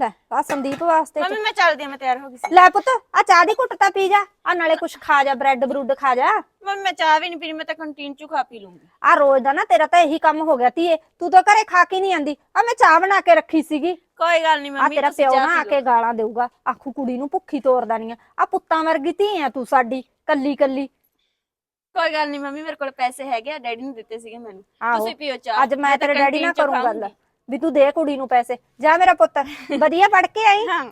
ਲੈ ਆ ਸੰਦੀਪ ਵਾਸਤੇ ਮੰਮੀ ਮੈਂ ਚੱਲਦੀ ਆ ਮੈਂ ਤਿਆਰ ਹੋ ਗਈ ਸੀ। ਲੈ ਪੁੱਤ ਆ ਚਾਹ ਦੀ ਘੁੱਟ ਤਾਂ ਪੀ ਜਾ। ਆ ਨਾਲੇ ਕੁਛ ਖਾ ਜਾ ਬ੍ਰੈਡ ਬਰੂਡ ਖਾ ਜਾ। ਮੰਮੀ ਮੈਂ ਚਾਹ ਵੀ ਨਹੀਂ ਪੀਣੀ ਮੈਂ ਤਾਂ ਕੰਟੀਨ ਚੋਂ ਖਾ ਪੀ ਲੂੰਗੀ। ਆ ਰੋਜ਼ ਦਾ ਨਾ ਤੇਰਾ ਤਾਂ ਇਹੀ ਕੰਮ ਹੋ ਗਿਆ ਧੀਏ। ਤੂੰ ਤਾਂ ਘਰੇ ਖਾ ਕੇ ਨਹੀਂ ਆਂਦੀ। ਆ ਮੈਂ ਚਾਹ ਬਣਾ ਕੇ ਰੱਖੀ ਸੀਗੀ। ਕੋਈ ਗੱਲ ਨਹੀਂ ਆ ਮੰਮੀ ਤੇਰਾ ਤੁਸੀਂ ਪਿਓ ਚਾਹ ਨਾ ਆ ਕੇ। ਗਾਲਾਂ ਦੇਊਗਾ। ਆਖੂ ਕੁੜੀ ਨੂੰ ਭੁੱਖੀ ਤੋਰਦਾ ਨਹੀਂ ਆ। ਆ ਪੁੱਤਾਂ ਵਰਗੀ ਧੀ ਆ ਤੂੰ ਸਾਡੀ ਕੱਲੀ ਕੱਲੀ। ਕੋਈ ਗੱਲ ਨਹੀਂ ਮੰਮੀ ਮੇਰੇ ਕੋਲ ਪੈਸੇ ਹੈਗੇ ਆ ਡੈਡੀ ਨੇ ਦਿੱਤੇ ਸੀਗੇ ਮੈਨੂੰ। ਆਹੋ। ਤੁਸੀਂ ਪੀਓ ਚਾਹ ਅੱਜ ਮੈਂ ਤਾਂ ਤੇਰੇ ਡੈਡੀ ਨਾਲ canteen ਚੋਂ ਕਰੂੰ ਗੱਲ। ਖਾਊਂਗੀ। ਵੀ ਤੂੰ ਦੇ ਕੁੜੀ ਨੂੰ ਪੈਸੇ। ਜਾ ਮੇਰਾ ਪੁੱਤ ਵਧੀਆ ਪੜ ਕੇ ਆਈ। ਹਾਂ।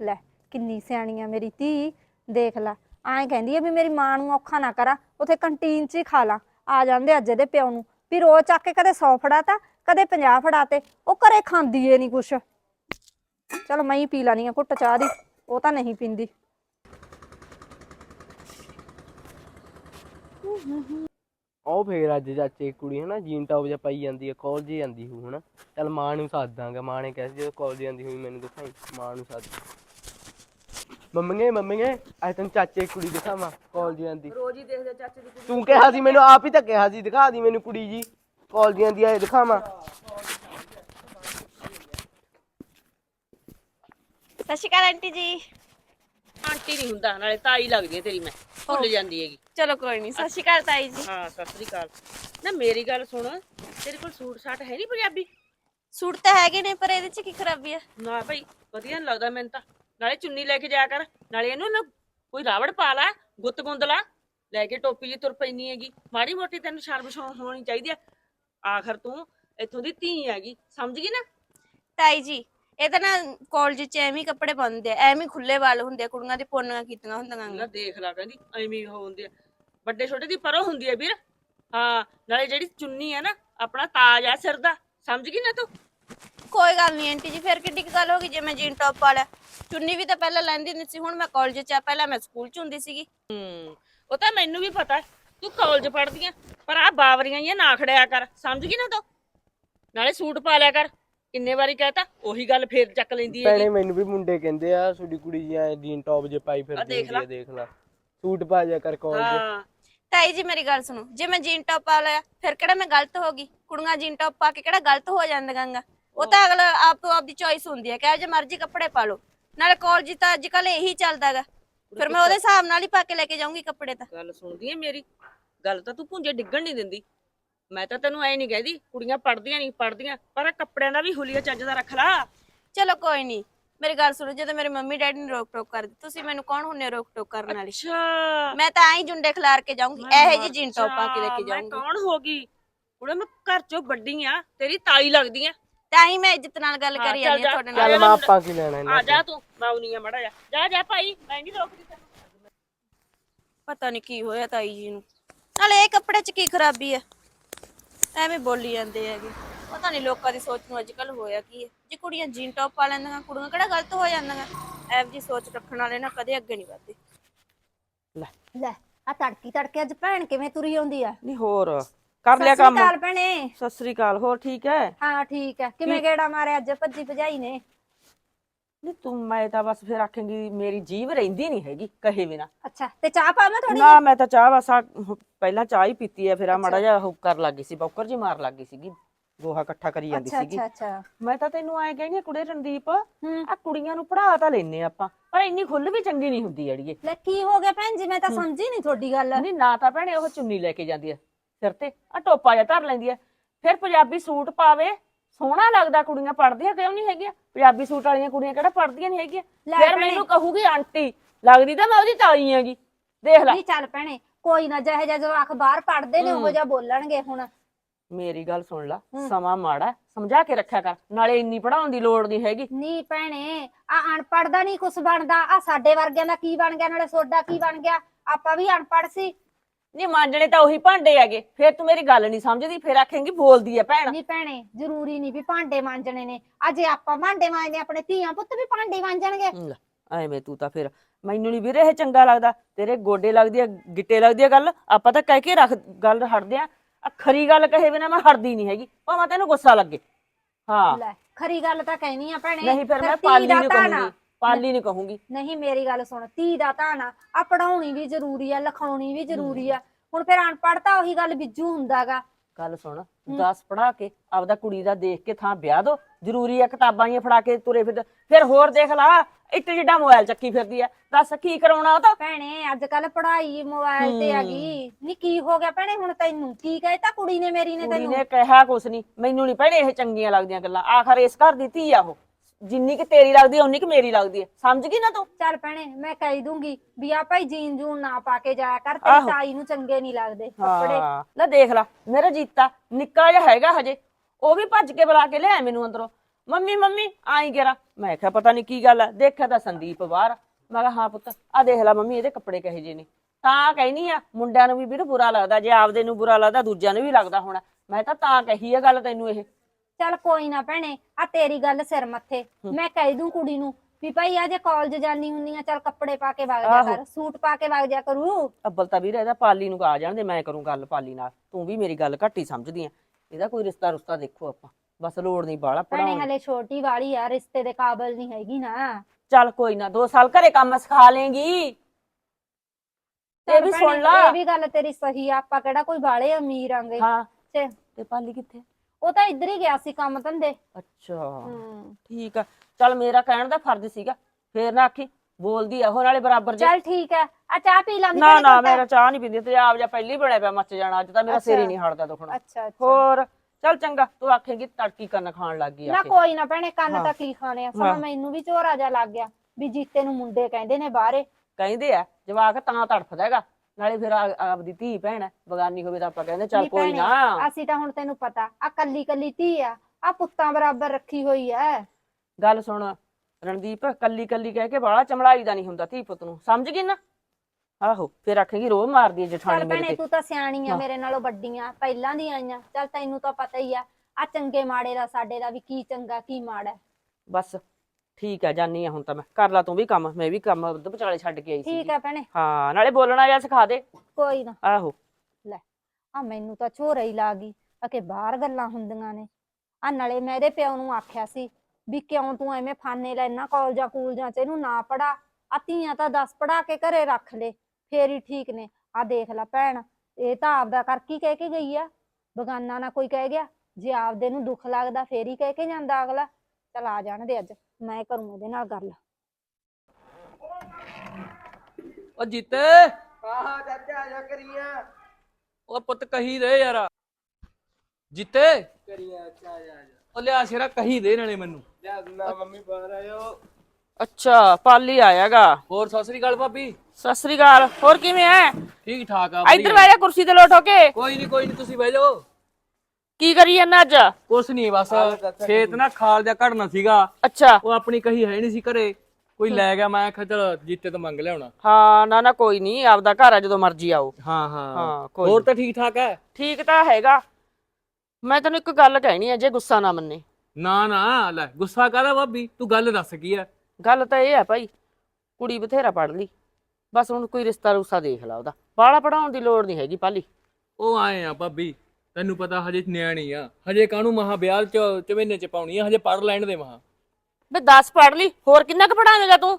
ਲੈ ਕਿੰਨੀ ਸਿਆਣੀ ਆ ਮੇਰੀ ਧੀ ਦੇਖ ਲੈ। ਐਂ ਕਹਿੰਦੀ ਆ ਵੀ ਮੇਰੀ ਮਾਂ ਨੂੰ ਔਖਾ ਨਾ ਕਰਾਂ ਉਥੇ ਕੰਟੀਨ 'ਚ ਹੀ ਖਾ ਲਾਂ। ਆ ਜਾਂਦੇ ਅੱਜ ਇਹਦੇ ਪਿਓ ਨੂੰ। ਵੀ ਰੋਜ਼ ਚੱਕ ਕੇ ਕਦੇ 100 ਫੜਾਤਾ ਕਦੇ 50 ਫੜਾਤੇ। ਉਹ ਘਰੇ ਖਾਂਦੀ ਏ ਨਹੀਂ ਕੁਛ। ਚਲ ਮੈਂ ਹੀ ਪੀ ਲਾਨੀ ਆ ਘੁੱਟ ਚਾਹ ਦੀ ਉਹ ਤਾਂ ਨਹੀਂ ਪੀਂਦੀ। ਉਹ ਫੇਰ ਅੱਜ ਚਾਚੇ ਕੁੜੀ ਹਨਾ ਜੀਨ ਟੌਪ ਜਿਹਾ ਪਾਈ ਜਾਂਦੀ ਹੈ ਕਾਲਜ ਜਾਂਦੀ ਹੂ ਹਨਾ। ਚੱਲ ਮਾਂ ਨੂੰ ਸੱਦ ਦਾਂਗਾ ਮਾਂ ਨੇ ਕਿਹਾ ਸੀ ਜਦੋਂ ਕਾਲਜ ਜਾਂਦੀ ਹੋਈ ਮੈਨੂੰ ਦਿਖਾਈ ਮਾਂ ਨੂੰ ਸੱਦ ਮੰਮੀਏ ਮੰਮੀਏ ਅੱਜ ਤੈਨੂੰ ਚਾਚੇ ਦੀ ਕੁੜੀ ਦਿਖਾਵਾਂ ਕਾਲਜ ਜਾਂਦੀ। ਰੋਜ਼ ਹੀ ਦੇਖਦੇ ਚਾਚੇ ਦੀ ਕੁੜੀ। ਤੂੰ ਕਿਹਾ ਸੀ ਮੈਨੂੰ ਆਪ ਹੀ ਤਾਂ ਕਿਹਾ ਸੀ ਦਿਖਾ ਦੀ ਮੈਨੂੰ ਕੁੜੀ ਜੀ ਕਾਲਜ ਜਾਂਦੀ ਆ ਇਹ ਦਿਖਾਵਾਂ। ਸਤਿ ਸ਼੍ਰੀ ਅਕਾਲ ਆਂਟੀ ਜੀ। ਆਂਟੀ ਨਹੀਂ ਹੁੰਦਾ ਨਾਲੇ ਤਾਈ ਲੱਗਦੀ ਹੈ ਤੇਰੀ ਮੈਂ ਭੁੱਲ ਜਾਂਦੀ ਹੈਗੀ। ਚਲੋ ਕੋਈ ਨਹੀਂ ਸਤਿ ਸ਼੍ਰੀ ਅਕਾਲ ਤਾਈ ਜੀ ਹਾਂ ਸਤਿ ਸ੍ਰੀ ਅਕਾਲ ਨਾ ਮੇਰੀ ਗੱਲ ਸੁਣ ਤੇਰੇ ਕੋਲ ਸੂਟ ਸਾਟ ਹੈ ਨਹੀਂ ਪੰਜਾਬੀ ਸੂਟ ਤਾਂ ਹੈਗੇ ਨੇ ਪਰ ਇਹਦੇ ਚ ਕੀ ਖਰਾਬੀ ਆ ਨਾ ਭਾਈ ਵਧੀਆ ਨੀ ਲੱਗਦਾ ਮੈਨੂੰ ਤਾਂ ਨਾਲੇ ਚੁੰਨੀ ਲੈ ਕੇ ਜਾਇਆ ਕਰ ਨਾਲੇ ਇਹਨੂੰ ਨਾ ਕੋਈ ਰਾਵੜ ਪਾ ਲਾ ਗੁੱਤ ਗੁੰਦ ਲਾ ਲੈ ਕੇ ਟੋਪੀ ਜੀ ਤੁਰ ਪੈਣੀ ਹੈਗੀ ਮਾੜੀ ਮੋਟੀ ਤੈਨੂੰ ਸ਼ਰਮ ਸ਼ੌਂ ਹੋਣੀ ਚਾਹੀਦੀ ਆ ਆਖਰ ਤੂੰ ਇੱਥੋਂ ਦੀ ਧੀ ਹੈਗੀ ਸਮਝ ਗਈ ਨਾ ਤਾਈ ਜੀ ਇਹ ਤਾਂ ਨਾ ਕਾਲਜ ਚ ਐਵੇਂ ਹੀ ਕੱਪੜੇ ਪਾਉਂਦੇ ਆ ਐਵੇਂ ਹੀ ਖੁੱਲੇ ਵਾਲ ਹੁੰਦੇ ਆ ਕੁੜੀਆਂ ਦੀ ਪੋਨੀਆਂ ਕੀਤੀਆਂ ਹੁੰਦੀਆਂ ਨਾ ਦੇਖ ਲਾ ਕਹਿੰਦੀ ਐਵੇਂ ਹੀ ਉਹ ਹੁੰਦੀ ਆ ਵੱਡੇ ਛੋਟੇ ਦੀ ਪਰੋ ਹੁੰਦੀ ਆ ਵੀਰ। ਹਾਂ ਨਾਲੇ ਜਿਹੜੀ ਚੁੰਨੀ ਆ ਨਾ ਆਪਣਾ ਤਾਜ ਆ ਸਿਰ ਦਾ। ਸਮਝ ਗਈ ਨਾ ਤੂੰ? ਕੋਈ ਗੱਲ ਨਹੀਂ ਆਂਟੀ ਜੀ ਫਿਰ ਕਿੱਡੀ ਕੁ ਗੱਲ ਹੋ ਗਈ ਜੇ ਮੈਂ ਜੀਨ ਟੌਪ ਲਿਆ। ਚੁੰਨੀ ਵੀ ਤਾਂ ਪਹਿਲਾਂ ਲੈਂਦੀ ਨਹੀਂ ਸੀ ਹੁਣ ਮੈਂ ਕਾਲਜ ਚ ਆ ਪਹਿਲਾਂ ਮੈਂ ਸਕੂਲ ਚ ਹੁੰਦੀ ਸੀਗੀ। ਹੂੰ ਉਹ ਤਾਂ ਮੈਨੂੰ ਵੀ ਪਤਾ ਤੂੰ ਕਾਲਜ ਪੜ੍ਹਦੀ ਆ ਪਰ ਆ ਬਾਵਰੀਆਂ ਹੀ ਨਾ ਖੜਿਆ ਕਰ ਸਮਝ ਗਈ ਨਾ ਤੂੰ? ਨਾਲੇ ਸੂਟ ਪਾ ਲਿਆ ਕਰ ਕਿੰਨੇ ਵਾਰੀ ਕਹਤਾ ਉਹੀ ਗੱਲ ਫੇਰ ਚੱਕ ਲੈਂਦੀ ਹੈ ਭੈਣੇ ਮੈਨੂੰ ਵੀ ਮੁੰਡੇ ਕਹਿੰਦੇ ਆ ਤੁਹਾਡੀ ਕੁੜੀ ਜੀ ਐ ਜੀਨ ਟੌਪ ਜੇ ਪਾਈ ਫਿਰਦੀ ਦੇਖ ਹੁੰਦੀ ਲਾ। ਆ ਦੇਖ ਲੈ। ਸੂਟ ਪਾ ਜਾ ਕਰ ਕਾਲਜ ਹਾਂ ਤਾਈ ਜੀ ਮੇਰੀ ਗੱਲ ਸੁਣੋ। ਜੇ ਮੈਂ ਜੀਨ ਟੌਪ ਪਾ ਲਿਆ ਫਿਰ ਕਿਹੜਾ ਮੈਂ ਗਲਤ ਹੋ ਗਈ? ਕੁੜੀਆਂ ਜੀਨ ਟੌਪ ਪਾ ਕੇ ਕਿਹੜਾ ਗਲਤ ਹੋ ਜਾਂਦੀਆਂ ਗਾ? ਉਹ ਤਾਂ ਅਗਲਾ ਆਪੋ ਆਪ ਦੀ ਚੋਇਸ ਹੁੰਦੀ ਹੈ ਕਿ ਜੇ ਮਰਜ਼ੀ ਕੱਪੜੇ ਪਾ ਲਓ। ਨਾਲੇ ਕਾਲਜ ਤਾਂ ਅੱਜ ਕੱਲ ਇਹੀ ਚੱਲਦਾਗਾ ਫਿਰ ਮੈਂ ਉਹਦੇ ਹਿਸਾਬ ਨਾਲ ਹੀ ਪਾ ਕੇ ਲੈ ਕੇ ਜਾਊਂਗੀ ਕੱਪੜੇ ਤਾਂ। ਗੱਲ ਸੁਣਦੀ ਹੈ ਮੇਰੀ। ਗੱਲ ਤਾਂ ਤੂੰ ਪੁੰਜੇ ਡਿੱਗਣ ਨਹੀਂ ਦਿੰਦੀ। ਮੈਂ ਤਾਂ ਤੈਨੂੰ ਐ ਨਹੀਂ ਕਹਿੰਦੀ ਕੁੜੀਆਂ ਪੜਦੀਆਂ ਨਹੀਂ ਪੜਦੀਆਂ ਪਰ ਆਹ ਕੱਪੜਿਆਂ ਦਾ ਵੀ ਹੁਲੀਆ ਚੱਜ ਦਾ ਰੱਖ ਲਾ। ਚਲੋ ਕੋਈ ਨਹੀਂ ਮੇਰੀ ਗੱਲ ਸੁਣੋ ਜਦੋਂ ਮੇਰੇ ਮੰਮੀ ਡੈਡੀ ਨੇ ਰੋਕ ਟੋਕ ਕਰ ਦਿੱਤੀ ਤੁਸੀਂ ਮੈਨੂੰ ਕੌਣ ਹੁੰਨੇ ਰੋਕ ਟੋਕ ਕਰਨ ਵਾਲੀ? ਅੱਛਾ। ਮੈਂ ਤਾਂ ਐਂ ਹੀ ਜੁੰਡੇ ਖਿਲਾਰ ਕੇ ਜਾਊਂਗੀ ਇਹੋ ਜੀ ਜੀਨ ਟੌਪ ਪਾ ਕੇ ਲੈ ਕੇ ਮੈਂ ਜਾਊਂਗੀ। ਕੌਣ ਹੋ ਗਈ? ਹੁਣ ਮੈਂ ਘਰ ਚੋਂ ਵੱਡੀ ਆ ਤੇਰੀ ਤਾਈ ਲੱਗਦੀ ਆ। ਤਾਂ ਹੀ ਮੈਂ ਇੱਜ਼ਤ ਨਾਲ ਗੱਲ ਕਰੀ ਚੱਲ ਜਾਂਦੀ ਹਾਂ। ਤੁਹਾਡੇ ਚੱਲ ਨਾਲ ਮਾਂ ਆਪਾਂ ਕੀ ਲੈਣਾ ਆ ਇਹਨਾਂ ਜਾ ਤੂੰ ਬਾਉਨੀ ਆ ਮੜਾ ਜਾ ਜਾ ਜਾ ਭਾਈ ਮੈਂ ਨਹੀਂ ਰੋਕਦੀ ਤੈਨੂੰ। ਪਤਾ ਨਹੀਂ ਕੀ ਹੋਇਆ ਤਾਈ ਜੀ ਨੂੰ। ਨਾਲੇ ਇਹ ਕੱਪੜੇ 'ਚ ਕੀ ਖਰਾਬੀ ਹੈ ਐਵੇਂ ਬੋਲੀ ਜਾਂਦੇ ਹੈਗੇ। ਪਤਾ ਨਹੀਂ ਲੋਕਾਂ ਦੀ ਸੋਚ ਨੂੰ ਅੱਜਕੱਲ ਹੋਇਆ ਕੀ ਹੈ। ਜੇ ਕੁੜੀਆਂ ਜੀਨ ਟੌਪ ਪਾ ਲੈਂਦੀਆਂ ਕੁੜੀਆਂ ਕਿਹੜਾ ਗਲਤ ਹੋ ਜਾਂਦੀਆਂ? ਐਵ ਜੀ ਸੋਚ ਰੱਖਣ ਵਾਲੇ ਨਾ ਕਦੇ ਅੱਗੇ ਨਹੀਂ ਵਧਦੇ। ਲੈ। ਆ ਤੜਕੀ ਤੜਕੇ ਅੱਜ ਭੈਣ ਕਿਵੇਂ ਤੁਰੀ ਆਉਂਦੀ ਆ? ਨਹੀਂ ਹੋਰ ਕਰ ਲਿਆ ਸਤਿ ਕੰਮ। ਸ਼੍ਰੀ ਅਕਾਲ ਭੈਣੇ। ਸਤਿ ਸ੍ਰੀ ਅਕਾਲ ਹੋਰ ਠੀਕ ਹੈ ਹਾਂ ਠੀਕ ਹੈ ਕਿਵੇਂ ਗੇੜਾ ਮਾਰਿਆ ਅੱਜ? ਭੱਜੀ ਭਜਾਈ ਨੇ। ਨਹੀਂ ਤੂੰ ਮੈਂ ਤਾਂ ਬਸ ਫਿਰ ਆਖੇਂਗੀ ਮੇਰੀ ਜੀਵ ਰਹਿੰਦੀ ਨਹੀਂ ਹੈਗੀ ਕਹੇ ਬਿਨਾ। ਅੱਛਾ ਤੇ ਚਾਹ ਪਾਵਾਂ ਥੋੜੀ ਨਾ ਮੈਂ ਤਾਂ ਚਾਹ ਬਸ ਆ ਪਹਿਲਾਂ ਚਾਹ ਹੀ ਪੀਤੀ ਹੈ ਫਿਰ ਆ ਮੜਾ ਜਾ ਹੁੱਕ ਕਰ ਲੱਗੀ ਸੀ ਬੌਕਰ ਜੀ ਮਾਰ ਲੱਗੀ ਸੀਗੀ। ਗੋਹਾ ਇਕੱਠਾ ਕਰੀ ਜਾਂਦੀ ਅੱਛਾ ਸੀਗੀ। ਅੱਛਾ ਅੱਛਾ। ਮੈਂ ਤਾਂ ਤੈਨੂੰ ਐ ਕਹਿੰਦੀ ਆ, ਕੁੜੇ ਰਣਦੀਪ ਹੂੰ। ਆ ਕੁੜੀਆਂ ਨੂੰ ਪੜਾ ਤਾਂ ਲੈਨੇ ਆਪਾਂ ਪਰ ਇੰਨੀ ਖੁੱਲ ਵੀ ਚੰਗੀ ਨਹੀਂ ਹੁੰਦੀ ਅੜੀਏ। ਲੈ ਕੀ ਹੋ ਗਿਆ ਭੈਣ ਜੀ ਮੈਂ ਤਾਂ ਸਮਝੀ ਨਹੀਂ ਤੁਹਾਡੀ ਗੱਲ। ਨਹੀਂ ਨਾ ਤਾਂ ਭੈਣੇ ਉਹ ਚੁੰਨੀ ਲੈ ਕੇ ਜਾਂਦੀ ਆ ਸਿਰ ਤੇ ਆ ਟੋਪਾ ਜਿਹਾ ਧਰ ਲੈਂਦੀ ਆ। ਫਿਰ ਪੰਜਾਬੀ ਸੂਟ ਪਾਵੇ ਸੋਹਣਾ ਲੱਗਦਾ ਕੁੜੀਆਂ ਪੜਦੀਆਂ ਕਿਉਂ ਨਹੀਂ ਹੈਗੀਆਂ? ਪੰਜਾਬੀ ਸੂਟ ਵਾਲੀਆਂ ਕੁੜੀਆਂ ਕਿਹੜਾ ਪੜਦੀਆਂ ਨਹੀਂ ਹੈਗੀਆਂ? ਲੈ ਫਿਰ ਭੈਣੇ। ਮੈਨੂੰ ਕਹੂਗੀ ਆਂਟੀ ਲੱਗਦੀ ਤਾਂ ਮੈਂ ਉਹਦੀ ਤਾਈ ਹੈਗੀ ਦੇਖ ਲੈ। ਨਹੀਂ ਚੱਲ ਭੈਣੇ ਕੋਈ ਨਾ ਜਿਹੇ ਜਿਹੇ ਜਵਾਕ ਬਾਹਰ ਪੜਦੇ ਨੇ ਉਹੋ ਜਿਹਾ ਬੋਲਣਗੇ ਹੁਣ। ਮੇਰੀ ਗੱਲ ਸੁਣ ਲੈ ਸਮਾਂ ਮਾੜਾ ਹੈ, ਸਮਝਾ ਕੇ ਰੱਖਿਆ ਕਰ ਨਾਲੇ ਇੰਨੀ ਪੜਾਉਣ ਦੀ ਲੋੜ ਨਹੀਂ ਹੈਗੀ। ਨਹੀਂ ਭੈਣੇ ਆ ਅਨਪੜ੍ਹ ਦਾ ਨਹੀਂ ਕੁਛ ਬਣਦਾ ਆ ਸਾਡੇ ਵਰਗਿਆਂ ਦਾ ਕੀ ਬਣ ਗਿਆ ਨਾਲੇ ਸੋਡਾ ਕੀ ਬਣ ਗਿਆ ਆਪਾਂ ਵੀ ਅਨਪੜ੍ਹ ਸੀ। ਨਹੀਂ ਮਾਂਜਣੇ ਤਾਂ ਉਹੀ ਭਾਂਡੇ ਹੈਗੇ ਫਿਰ ਤੂੰ ਮੇਰੀ ਗੱਲ ਨਹੀਂ ਸਮਝਦੀ ਫਿਰ ਆਖੇਂਗੀ ਬੋਲਦੀ ਐ ਭੈਣ। ਨਹੀਂ ਭੈਣੇ ਜ਼ਰੂਰੀ ਨਹੀਂ ਵੀ ਭਾਂਡੇ ਮਾਂਜਣੇ ਨੇ ਅਜੇ ਆਪਾਂ ਭਾਂਡੇ ਮਾਂਜਦੇ ਆਪਣੇ ਧੀਆਂ ਪੁੱਤ ਵੀ ਭਾਂਡੇ ਮਾਂਜਣਗੇ। ਲੈ, ਐਵੇਂ ਤੂੰ ਤਾਂ ਫਿਰ ਮੈਨੂੰ ਨਹੀਂ ਵੀਰੇ ਇਹ ਚੰਗਾ ਲੱਗਦਾ ਤੇਰੇ ਗੋਡੇ ਲੱਗਦੀ ਆ ਗਿੱਟੇ ਲੱਗਦੀ ਆ ਗੱਲ ਆਪਾਂ ਤਾਂ ਕਹਿ ਕੇ ਰੱਖ ਗੱਲ ਹਟਦੇ ਆ ਆ ਖਰੀ ਗੱਲ ਕਹੇ ਬਿਨਾ ਮੈਂ ਹਟਦੀ ਨਹੀਂ ਹੈਗੀ ਭਾਵੇਂ ਤੈਨੂੰ ਗੁੱਸਾ ਲੱਗੇ। ਹਾਂ। ਲੈ ਖਰੀ ਗੱਲ ਤਾਂ ਕਹਿਨੀ ਆ ਭੈਣੇ। ਨਹੀਂ ਫਿਰ ਮੈਂ ਧੀ ਪਾਲੀ ਦਾ। ਕਹੂੰਗੀ ਪਾਲੀ ਨਹੀਂ ਕਹੂੰਗੀ। ਨਹੀਂ ਮੇਰੀ ਗੱਲ ਸੁਣ ਧੀ ਦਾ ਧਾਨਾ ਆ ਪੜਾਉਣੀ ਵੀ ਜ਼ਰੂਰੀ ਆ ਲਿਖਾਉਣੀ ਵੀ ਜ਼ਰੂਰੀ ਆ। ਹੁਣ ਫਿਰ ਅਨਪੜ੍ਹ ਤਾਂ ਉਹੀ ਗੱਲ ਬਿੱਜੂ ਹੁੰਦਾਗਾ। ਗੱਲ ਸੁਣ 10 ਪੜਾ ਕੇ ਆਪਦਾ ਕੁੜੀ ਦਾ ਦੇਖ ਕੇ ਥਾਂ ਵਿਆਹ ਦੋ। ਜ਼ਰੂਰੀ ਆ ਕਿਤਾਬਾਂ ਹੀ ਫੜਾ ਕੇ ਤੁਰੇ ਫਿਰ ਫਿਰ ਹੋਰ ਦੇਖ ਲਾ ਇੱਟ ਜਿੱਡਾ ਮੋਬਾਈਲ ਚੱਕੀ ਫਿਰਦੀ ਆ ਦੱਸ ਕੀ ਕਰਾਉਣਾ ਉਹ ਤਾਂ? ਭੈਣੇ ਅੱਜ ਕੱਲ ਪੜ੍ਹਾਈ ਮੋਬਾਈਲ ਤੇ ਹੈਗੀ ਨੀ ਕੀ ਹੋ ਗਿਆ ਭੈਣੇ ਹੁਣ ਤੈਨੂੰ ਕੀ ਕਹਿਤਾ ਕੁੜੀ ਨੇ ਮੇਰੀ ਨੇ ਕੁੜੀ ਤੈਨੂੰ? ਨੇ ਕਿਹਾ ਕੁਛ ਨਹੀਂ ਮੈਨੂੰ ਨਹੀਂ ਭੈਣੇ ਇਹ ਚੰਗੀਆਂ ਲੱਗਦੀਆਂ ਗੱਲਾਂ। ਆਖਰ ਇਸ ਘਰ ਦੀ ਧੀ ਆ ਉਹ। ਜਿੰਨੀ ਕਿ ਤੇਰੀ ਲੱਗਦੀ ਆ ਉਨੀ ਕਿ ਮੇਰੀ ਲੱਗਦੀ ਹੈ ਸਮਝ ਗਈ ਨਾ ਤੂੰ? ਚੱਲ ਭੈਣੇ ਮੈਂ ਕਹਿ ਦੂੰਗੀ ਵੀ ਆ ਭਾਈ ਜੀਨ ਜੂਨ ਨਾ ਪਾ ਕੇ ਜਾਇਆ ਕਰ ਆਹੋ। ਤੇਰੀ ਤਾਈ ਨੂੰ ਚੰਗੇ ਨਹੀਂ ਲੱਗਦੇ ਕੱਪੜੇ। ਹਾਂ। ਲੈ ਦੇਖ ਲੈ ਮੇਰਾ ਜੀਤਾ ਨਿੱਕਾ ਜਿਹਾ ਹੈਗਾ ਹਜੇ। ਉਹ ਵੀ ਭੱਜ ਕੇ ਬੁਲਾ ਕੇ ਲਿਆ ਮੈਨੂੰ ਅੰਦਰੋਂ। ਮੰਮੀ ਮੰਮੀ ਆਈ ਗੇਰਾ ਮੈਂ ਕਿਹਾ ਪਤਾ ਨਹੀਂ ਕੀ ਗੱਲ ਹੈ ਦੇਖਿਆ ਤਾਂ ਸੰਦੀਪ ਬਾਹਰ ਮੈਂ ਕਿਹਾ ਹਾਂ ਪੁੱਤ ਆ ਦੇਖ ਲੈ ਮੰਮੀ ਇਹਦੇ ਕੱਪੜੇ ਕਹੇ ਜੇ ਨੇ। ਤਾਂ ਕਹਿਨੀ ਆ ਮੁੰਡਿਆਂ ਨੂੰ ਵੀ ਵੀਰ ਬੁਰਾ ਲੱਗਦਾ ਜੇ ਆਪਦੇ ਨੂੰ ਬੁਰਾ ਲੱਗਦਾ ਦੂਜਿਆਂ ਨੂੰ ਵੀ ਲੱਗਦਾ ਹੋਣਾ। ਮੈਂ ਤਾਂ ਤਾਂ ਕਹੀ ਆ ਗੱਲ ਤੈਨੂੰ ਇਹ। ਚੱਲ ਕੋਈ ਨਾ ਭੈਣੇ ਆ ਤੇਰੀ ਗੱਲ ਸਿਰ ਮੱਥੇ। ਮੈਂ ਕਹਿ ਦੂੰ ਕੁੜੀ ਨੂੰ ਵੀ ਭਾਈ ਆ ਜੇ ਕਾਲਜ ਜਾਣੀ ਹੁੰਦੀਆਂ ਚੱਲ ਕੱਪੜੇ ਪਾ ਕੇ ਵਗ ਜਾ ਆਹੋ। ਕਰ ਸੂਟ ਪਾ ਕੇ ਵਗ ਜਾ ਕਰੂ। ਅੱਬਲ ਤਾਂ ਵੀਰ ਇਹਦਾ ਪਾਲੀ ਨੂੰ ਆ ਜਾਣ ਦੇ ਮੈਂ ਕਰੂੰ ਗੱਲ ਪਾਲੀ ਨਾਲ। ਤੂੰ ਵੀ ਮੇਰੀ ਗੱਲ ਘੱਟ ਹੀ ਸਮਝਦੀ ਆ। ਇਹਦਾ ਕੋਈ ਰਿਸ਼ਤਾ ਰੁਸ਼ਤਾ ਦੇਖੋ ਆਪਾਂ। ਬਸ ਲੋੜ ਨਹੀਂ ਬਾਲਾ ਭੈਣੇ ਪੜਾਉਣ ਹਲੇ ਛੋਟੀ ਵਾਲੀ ਆ ਰਿਸ਼ਤੇ ਦੇ ਕਾਬਲ ਨਹੀਂ ਹੈਗੀ ਨਾ। ਚੱਲ ਕੋਈ ਨਾ 2 ਸਾਲ ਘਰੇ ਕੰਮ ਸਿਖਾ ਲੇਗੀ। ਚੱਲ ਵੀ ਭੈਣੇ, ਸੁਣ ਲਾ। ਇਹ ਵੀ ਗੱਲ ਤੇਰੀ ਸਹੀ ਆ ਆਪਾਂ ਕਿਹੜਾ ਕੋਈ ਬਾਲੇ ਅਮੀਰ ਆਂਗੇ ਹਾਂ। ਤੇ ਤੇ ਪਾਲੀ ਕਿੱਥੇ? ਉਹ ਤਾਂ ਇੱਧਰ ਹੀ ਗਿਆ ਸੀ ਕੰਮ ਧੰਦੇ। ਅੱਛਾ। ਹੂੰ। ਠੀਕ ਆ। ਚੱਲ ਮੇਰਾ ਕਹਿਣ ਦਾ ਫਰਜ਼ ਸੀਗਾ। ਫੇਰ ਨਾ ਆਖੀ ਬੋਲਦੀ ਆ ਉਹ ਨਾਲੇ ਬਰਾਬਰ ਜੇ। ਚੱਲ ਠੀਕ ਹੈ ਆ ਚਾਹ ਪੀ ਲਾਂਦੀ ਨਾ ਭੈਣੇ ਨਾ ਘੁੱਟ? ਮੇਰਾ ਚਾਹ ਨਹੀਂ ਪੀਂਦੀ ਤੇ ਆਪ ਜਾਂ ਪਹਿਲੀ ਬਣਿਆ ਪਿਆ ਮੱਚ ਜਾਣਾ ਅੱਜ ਤਾਂ ਮੇਰਾ ਸਿਰ ਹੀ ਅੱਛਾ। ਨਹੀਂ ਹਟਦਾ ਦੁਖਣਾ। ਅੱਛਾ ਅੱਛਾ। ਹੋਰ? ਚੱਲ ਚੰਗਾ ਤੂੰ ਆਖੇਂਗੀ ਤੜਕੀ ਕੰਨ ਖਾਣ ਲੱਗ ਗਈ ਨਾ ਆਖੇ ਕੋਈ ਨਾ ਭੈਣੇ ਕੰਨ ਹਾਂ। ਤੱਕ ਹੀ ਖਾਣੇ ਆ। ਸਮਾਂ ਹਾਂ। ਮੈਨੂੰ ਵੀ ਝੋਰਾ ਜਾ ਲੱਗ ਗਿਆ ਵੀ ਜੀਤੇ ਨੂੰ ਮੁੰਡੇ ਕਹਿੰਦੇ ਨੇ ਬਾਹਰੇ। ਕਹਿੰਦੇ ਆ ਜਵਾਕ ਤਾਂ ਤੜਫਦਾ ਹੈਗਾ। ਨਾਲੇ ਫਿਰ ਆ- ਆਪਦੀ ਧੀ ਭੈਣ ਹੈ, ਬਗਾਨੀ ਹੋਵੇ ਤਾਂ ਆਪਾਂ ਕਹਿੰਦੇ ਚੱਲ ਕੋਈ ਭੈਣੇ, ਨਾ। ਅਸੀਂ ਤਾਂ ਹੁਣ ਤੈਨੂੰ ਪਤਾ ਆ ਕੱਲੀ ਕੱਲੀ ਧੀ ਆ ਆ ਪੁੱਤਾਂ ਬਰਾਬਰ ਰੱਖੀ ਹੋਈ ਐ ਗੱਲ ਸੁਣ ਰਣਦੀਪ ਕੱਲੀ ਕੱਲੀ ਕਹਿ ਕੇ ਬਾਹਲਾ ਚਮੜਾਈ ਦਾ ਨਹੀਂ ਹੁੰਦਾ ਧੀ ਪੁੱਤ ਨੂੰ। ਸਮਝ ਗਈ ਨਾ? ਆਹੋ ਫਿਰ ਆਖੇਗੀ ਰੋਹ ਮਾਰਦੀ ਹੈ ਜਠਾਣੀ ਚੱਲ ਮੇਰੇ ਭੈਣੇ ਤੇ। ਤੂੰ ਤਾਂ ਸਿਆਣੀ ਆ ਹਾਂ। ਮੇਰੇ ਨਾਲੋਂ ਵੱਡੀਆਂ ਪਹਿਲਾਂ ਦੀ ਆਈਆਂ। ਚੱਲ ਤੈਨੂੰ ਤਾਂ ਪਤਾ ਹੀ ਆ ਆ ਚੰਗੇ ਮਾੜੇ ਦਾ ਸਾਡੇ ਦਾ ਵੀ ਕੀ ਚੰਗਾ ਕੀ ਮਾੜਾ। ਹੈ। ਬਸ ਠੀਕ ਆ ਜਾਨੀ ਆ ਹੁਣ ਤਾਂ ਮੈਂ। ਕਰ ਲਾ ਤੂੰ ਵੀ ਕੰਮ ਮੈਂ ਵੀ ਕੰਮ ਅੱਧ ਵਿਚਾਲੇ ਛੱਡ ਕੇ ਆਈ ਸੀ ਠੀਕ ਆ ਭੈਣੇ। ਹਾਂ ਨਾਲੇ ਬੋਲਣਾ ਜਾਂ ਸਿਖਾ ਦੇ। ਕੋਈ ਨਾ। ਆਹੋ। ਆ ਮੈਨੂੰ ਤਾਂ ਝੋਰਾ ਹੀ ਲਾ ਗਈ ਆ ਕਿ ਬਾਹਰ ਗੱਲਾਂ ਹੁੰਦੀਆਂ ਨੇ। ਆ ਨਾਲੇ ਮੈਂ ਇਹਦੇ ਪਿਓ ਨੂੰ ਆਖਿਆ ਸੀ ਵੀ ਕਿਉਂ ਤੂੰ ਐਵੇਂ ਫਾਨੇ ਲੈਣਾ ਕਾਲਜਾਂ ਕੂਲਜਾਂ ਚ ਇਹਨੂੰ ਨਾ ਪੜਾ ਆ ਧੀਆਂ ਤਾਂ 10 ਪੜਾ ਕੇ ਘਰੇ ਰੱਖ ਲੈ। ਫੇਰ ਹੀ ਠੀਕ ਨੇ। ਆ ਦੇਖ ਲੈ ਭੈਣ ਇਹ ਤਾਂ ਆਪਦਾ ਕਰ ਕੀ ਕਹਿ ਕੇ ਗਈ ਆ? ਬਗਾਨਾ ਨਾ ਕੋਈ ਕਹਿ ਗਿਆ ਜੇ ਆਪਦੇ ਨੂੰ ਦੁੱਖ ਲੱਗਦਾ ਫੇਰ ਹੀ ਕਹਿ ਕੇ ਜਾਂਦਾ ਅਗਲਾ। ਚਲ ਆ ਜਾਣ ਦੇ ਅੱਜ ਮੈਂ ਕਰੂੰ ਇਹਦੇ ਨਾਲ ਗੱਲ। ਉਹ ਜੀਤੇ। ਹਾਂ ਹਾਂ ਚਾਚਾ ਆ ਜਾ ਕਰੀਆਂ। ਉਹ ਪੁੱਤ ਕਹੀ ਦੇ ਯਾਰ। ਜੀਤੇ। ਕਰੀਆਂ ਅੱਛਾ ਆ ਜਾ ਆ ਜਾ। ਉਹ ਲਿਆ ਸ਼ੇਰਾ ਕਹੀ ਦੇ ਨਾਲੇ ਮੈਨੂੰ। ਲਿਆ ਦਿੰਦਾ ਮੰਮੀ ਬਾਹਰ ਆਇਓ। ਅੱਛਾ ਪਾਲੀ ਆਇਆਗਾ। ਹੋਰ ਸਤਿ ਸ੍ਰੀ ਅਕਾਲ ਭਾਬੀ। ਸਤਿ ਸ੍ਰੀ ਅਕਾਲ। ਹੋਰ ਕਿਵੇਂ ਐ? ਠੀਕ ਠਾਕ ਆ ਇੱਧਰ। ਬਹਿ ਜਾ ਕੁਰਸੀ ਤੇ ਲੋਟ ਹੋ ਕੇ। ਕੋਈ ਨਹੀਂ ਕੋਈ ਨਹੀਂ ਤੁਸੀਂ ਬਹਿ ਜਾਓ। ਕੀ ਕਰੀ ਜਾਂਦਾ ਅੱਜ? ਕੁਛ ਨਹੀਂ ਬਸ ਖੇਤ ਨਾ ਖਾਲ ਜਾ ਘੜਨਾ ਸੀਗਾ। ਅੱਛਾ। ਉਹ ਆਪਣੀ ਕਹੀ ਹੈ ਨਹੀਂ ਸੀ ਘਰੇ। ਕੋਈ ਲੈ ਗਿਆ ਮੈਂ ਕਿਹਾ ਚਲ ਜੀਤੇ ਤੋਂ ਮੰਗ ਲਿਆਉਣਾ। ਹਾਂ ਨਾ ਨਾ ਕੋਈ ਨਹੀਂ ਆਪਦਾ ਘਰ ਆ ਜਦੋਂ ਮਰਜ਼ੀ ਆਓ। ਹਾਂ ਹਾਂ। ਹਾਂ ਕੋਈ ਹੋਰ। ਤਾਂ ਠੀਕ ਠਾਕ ਹੈ? ਠੀਕ ਤਾਂ ਹੈਗਾ। ਮੈਂ ਤੈਨੂੰ ਇੱਕ ਗੱਲ ਕਹਿਣੀ ਹੈ ਜੇ ਗੁੱਸਾ ਨਾ ਮੰਨੇ। ਨਾ ਨਾ ਲੈ ਗੁੱਸਾ ਕਾਹਦਾ ਭਾਬੀ ਤੂੰ ਗੱਲ ਦੱਸ ਕੀ ਆ ਗੱਲ ਤਾਂ ਇਹ ਹੈ ਭਾਈ ਕੁੜੀ ਬਥੇਰਾ ਪੜ ਲਈ। ਬਸ ਹੁਣ ਕੋਈ ਰਿਸ਼ਤਾ ਰੂਸਾ ਦੇਖ ਲਾ ਉਹਦਾ। ਬਾਲਾ ਪੜਾਉਣ ਦੀ ਲੋੜ ਨਹੀਂ ਹੈਗੀ ਪਾਲੀ। ਉਹ ਆਏ ਆ ਭਾਬੀ ਤੈਨੂੰ ਪਤਾ ਹਜੇ ਨਿਆਣੀ ਆ। ਹਜੇ ਕਾਹਨੂੰ ਮਹਾ ਵਿਆਹ ਚ ਚਵੇਨੇ ਚ ਪਾਉਣੀ ਆ? ਹਜੇ ਪੜ ਲੈਣ ਦੇ ਮਹਾ। ਬੇ 10 ਪੜ ਲਈ ਹੋਰ ਕਿੰਨਾ ਕੁ ਪੜਾਵੇਂਗਾ ਤੂੰ?